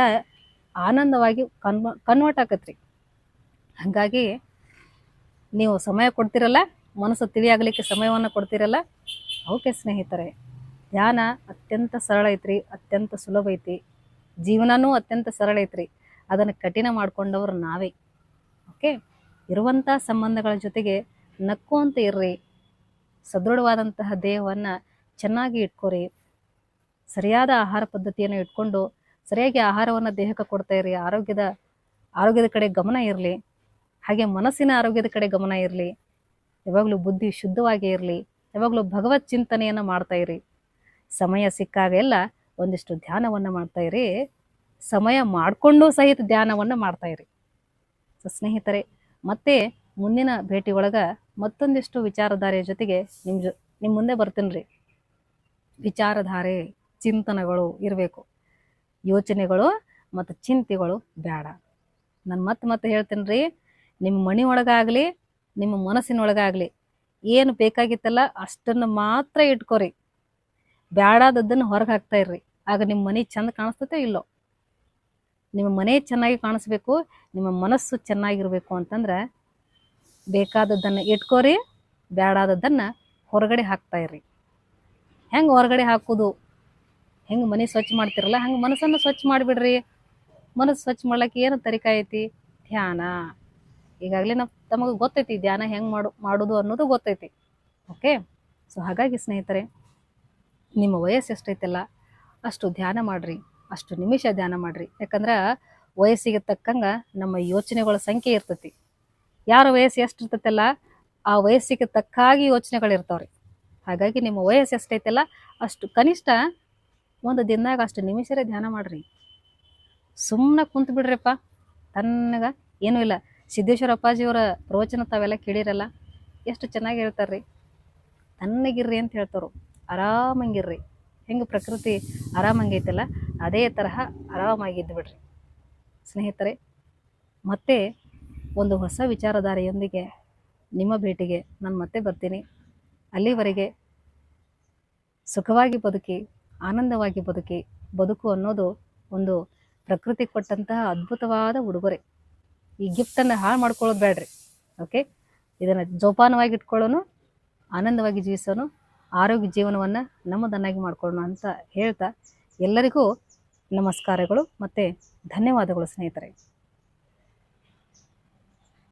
ಆನಂದವಾಗಿ ಕನ್ವ ಕನ್ವರ್ಟ್ ಆಕತ್ರಿ. ಹಾಗಾಗಿ ನೀವು ಸಮಯ ಕೊಡ್ತಿರಲ್ಲ, ಮನಸ್ಸು ತಿಳಿಯಾಗಲಿಕ್ಕೆ ಸಮಯವನ್ನು ಕೊಡ್ತಿರಲ್ಲ ಓಕೆ ಸ್ನೇಹಿತರೆ, ಧ್ಯಾನ ಅತ್ಯಂತ ಸರಳ ಐತ್ರಿ, ಅತ್ಯಂತ ಸುಲಭ ಐತಿ ಜೀವನನೂ ಅತ್ಯಂತ ಸರಳ ಐತ್ರಿ. ಅದನ್ನು ಕಠಿಣ ಮಾಡ್ಕೊಂಡವರು ನಾವೇ. ಓಕೆ? ಇರುವಂಥ ಸಂಬಂಧಗಳ ಜೊತೆಗೆ ನಕ್ಕುವಂತ ಇರ್ರಿ. ಸದೃಢವಾದಂತಹ ದೇಹವನ್ನು ಚೆನ್ನಾಗಿ ಇಟ್ಕೊರಿ. ಸರಿಯಾದ ಆಹಾರ ಪದ್ಧತಿಯನ್ನು ಇಟ್ಕೊಂಡು ಸರಿಯಾಗಿ ಆಹಾರವನ್ನು ದೇಹಕ್ಕೆ ಕೊಡ್ತಾ ಇರಿ, ಆರೋಗ್ಯದ ಆರೋಗ್ಯದ ಕಡೆ ಗಮನ ಇರಲಿ, ಹಾಗೆ ಮನಸ್ಸಿನ ಆರೋಗ್ಯದ ಕಡೆ ಗಮನ ಇರಲಿ, ಯಾವಾಗಲೂ ಬುದ್ಧಿ ಶುದ್ಧವಾಗಿ ಇರಲಿ, ಯಾವಾಗಲೂ ಭಗವತ್ ಚಿಂತನೆಯನ್ನು ಮಾಡ್ತಾ ಇರಿ. ಸಮಯ ಸಿಕ್ಕಾಗೆಲ್ಲ ಒಂದಿಷ್ಟು ಧ್ಯಾನವನ್ನು ಮಾಡ್ತಾ ಇರಿ, ಸಮಯ ಮಾಡಿಕೊಂಡು ಸಹಿತ ಧ್ಯಾನವನ್ನು ಮಾಡ್ತಾ ಇರಿ. ಸೊ ಸ್ನೇಹಿತರೆ, ಮತ್ತೆ ಮುಂದಿನ ಭೇಟಿ ಒಳಗೆ ಮತ್ತೊಂದಿಷ್ಟು ವಿಚಾರಧಾರೆಯ ಜೊತೆಗೆ ನಿಮ್ಮ ಜೊ ನಿಮ್ಮ ಮುಂದೆ ಬರ್ತೀನಿ ರೀ. ವಿಚಾರಧಾರೆ, ಚಿಂತನೆಗಳು ಇರಬೇಕು. ಯೋಚನೆಗಳು ಮತ್ತು ಚಿಂತೆಗಳು ಬೇಡ ನಾನು ಮತ್ತೆ ಮತ್ತೆ ಹೇಳ್ತೀನಿ ರೀ ನಿಮ್ಮ ಮನೆ ಒಳಗಾಗಲಿ ನಿಮ್ಮ ಮನಸ್ಸಿನೊಳಗಾಗಲಿ ಏನು ಬೇಕಾಗಿತ್ತಲ್ಲ ಅಷ್ಟನ್ನು ಮಾತ್ರ ಇಟ್ಕೊರಿ. ಬೇಡಾದದ್ದನ್ನು ಹೊರಗೆ ಹಾಕ್ತಾ ಇರ್ರಿ. ಆಗ ನಿಮ್ಮ ಮನೆ ಚೆಂದ ಕಾಣಿಸ್ತೈತೋ ಇಲ್ಲೋ? ನಿಮ್ಮ ಮನೆ ಚೆನ್ನಾಗಿ ಕಾಣಿಸ್ಬೇಕು, ನಿಮ್ಮ ಮನಸ್ಸು ಚೆನ್ನಾಗಿರಬೇಕು ಅಂತಂದ್ರೆ ಬೇಕಾದದ್ದನ್ನು ಇಟ್ಕೋರಿ ಬೇಡಾದದ್ದನ್ನು ಹೊರಗಡೆ ಹಾಕ್ತಾ ಇರ್ರಿ. ಹೆಂಗೆ ಹೊರಗಡೆ ಹಾಕೋದು? ಹೆಂಗೆ ಮನೆ ಸ್ವಚ್ಛ ಮಾಡ್ತಿರಲ್ಲ, ಹಂಗೆ ಮನಸ್ಸನ್ನು ಸ್ವಚ್ಛ ಮಾಡಿಬಿಡ್ರಿ. ಮನಸ್ಸು ಸ್ವಚ್ಛ ಮಾಡ್ಲಿಕ್ಕೆ ಏನು ತರಿಕ ಐತಿ ಧ್ಯಾನ. ಈಗಾಗಲೇ ನಾವು ತಮಗೆ ಗೊತ್ತೈತಿ, ಧ್ಯಾನ ಹೆಂಗೆ ಮಾಡು, ಮಾಡೋದು ಅನ್ನೋದು ಗೊತ್ತೈತಿ. ಓಕೆ? ಸೊ ಹಾಗಾಗಿ ಸ್ನೇಹಿತರೆ, ನಿಮ್ಮ ವಯಸ್ಸು ಎಷ್ಟೈತಲ್ಲ, ಅಷ್ಟು ಧ್ಯಾನ ಮಾಡಿರಿ, ಅಷ್ಟು ನಿಮಿಷ ಧ್ಯಾನ ಮಾಡಿರಿ. ಯಾಕಂದ್ರೆ ವಯಸ್ಸಿಗೆ ತಕ್ಕಂಗೆ ನಮ್ಮ ಯೋಚನೆಗಳ ಸಂಖ್ಯೆ ಇರ್ತೈತಿ. ಯಾರ ವಯಸ್ಸು ಎಷ್ಟು ಇರ್ತೈತಲ್ಲ, ಆ ವಯಸ್ಸಿಗೆ ತಕ್ಕಾಗಿ ಯೋಚನೆಗಳು ಇರ್ತಾವ್ರಿ ಹಾಗಾಗಿ ನಿಮ್ಮ ವಯಸ್ಸು ಎಷ್ಟೈತಲ್ಲ, ಅಷ್ಟು ಕನಿಷ್ಠ ಒಂದು ದಿನದಾಗ ಅಷ್ಟು ನಿಮಿಷರೇ ಧ್ಯಾನ ಮಾಡ್ರಿ. ಸುಮ್ಮನೆ ಕುಂತು ಬಿಡ್ರಿಪ್ಪ. ತನ್ನಗ ಏನೂ ಇಲ್ಲ. ಸಿದ್ದೇಶ್ವರ ಅಪ್ಪಾಜಿಯವರ ಪ್ರವಚನ ತಾವೆಲ್ಲ ಕೇಳಿರಲ್ಲ. ಎಷ್ಟು ಚೆನ್ನಾಗಿ ಹೇಳ್ತಾರ್ರಿ. ತನ್ನಗಿರ್ರಿ ಅಂತ ಹೇಳ್ತಾರೋ ಆರಾಮಂಗಿರ್ರಿ. ಹೆಂಗೆ ಪ್ರಕೃತಿ ಆರಾಮಂಗೈತಲ್ಲ ಅದೇ ತರಹ ಆರಾಮಾಗಿದ್ದು ಬಿಡ್ರಿ. ಸ್ನೇಹಿತರೆ, ಮತ್ತೆ ಒಂದು ಹೊಸ ವಿಚಾರಧಾರೆಯೊಂದಿಗೆ ನಿಮ್ಮ ಭೇಟಿಗೆ ನಾನು ಮತ್ತೆ ಬರ್ತೀನಿ. ಅಲ್ಲಿವರೆಗೆ ಸುಖವಾಗಿ ಬದುಕಿ ಆನಂದವಾಗಿ ಬದುಕಿ, ಬದುಕು ಅನ್ನೋದು ಒಂದು ಪ್ರಕೃತಿ ಕೊಟ್ಟಂತಹ ಅದ್ಭುತವಾದ ಉಡುಗೊರೆ. ಈ ಗಿಫ್ಟನ್ನು ಹಾಳು ಮಾಡ್ಕೊಳ್ಳೋದು ಬೇಡ್ರಿ. ಓಕೆ ಇದನ್ನು ಜೋಪಾನವಾಗಿ ಇಟ್ಕೊಳ್ಳೋನು, ಆನಂದವಾಗಿ ಜೀವಿಸೋನು, ಆರೋಗ್ಯ ಜೀವನವನ್ನು ನಮ್ಮದನ್ನಾಗಿ ಮಾಡ್ಕೊಳ್ಳೋಣ ಅಂತ ಹೇಳ್ತಾ ಎಲ್ಲರಿಗೂ ನಮಸ್ಕಾರಗಳು ಮತ್ತು ಧನ್ಯವಾದಗಳು ಸ್ನೇಹಿತರೆ.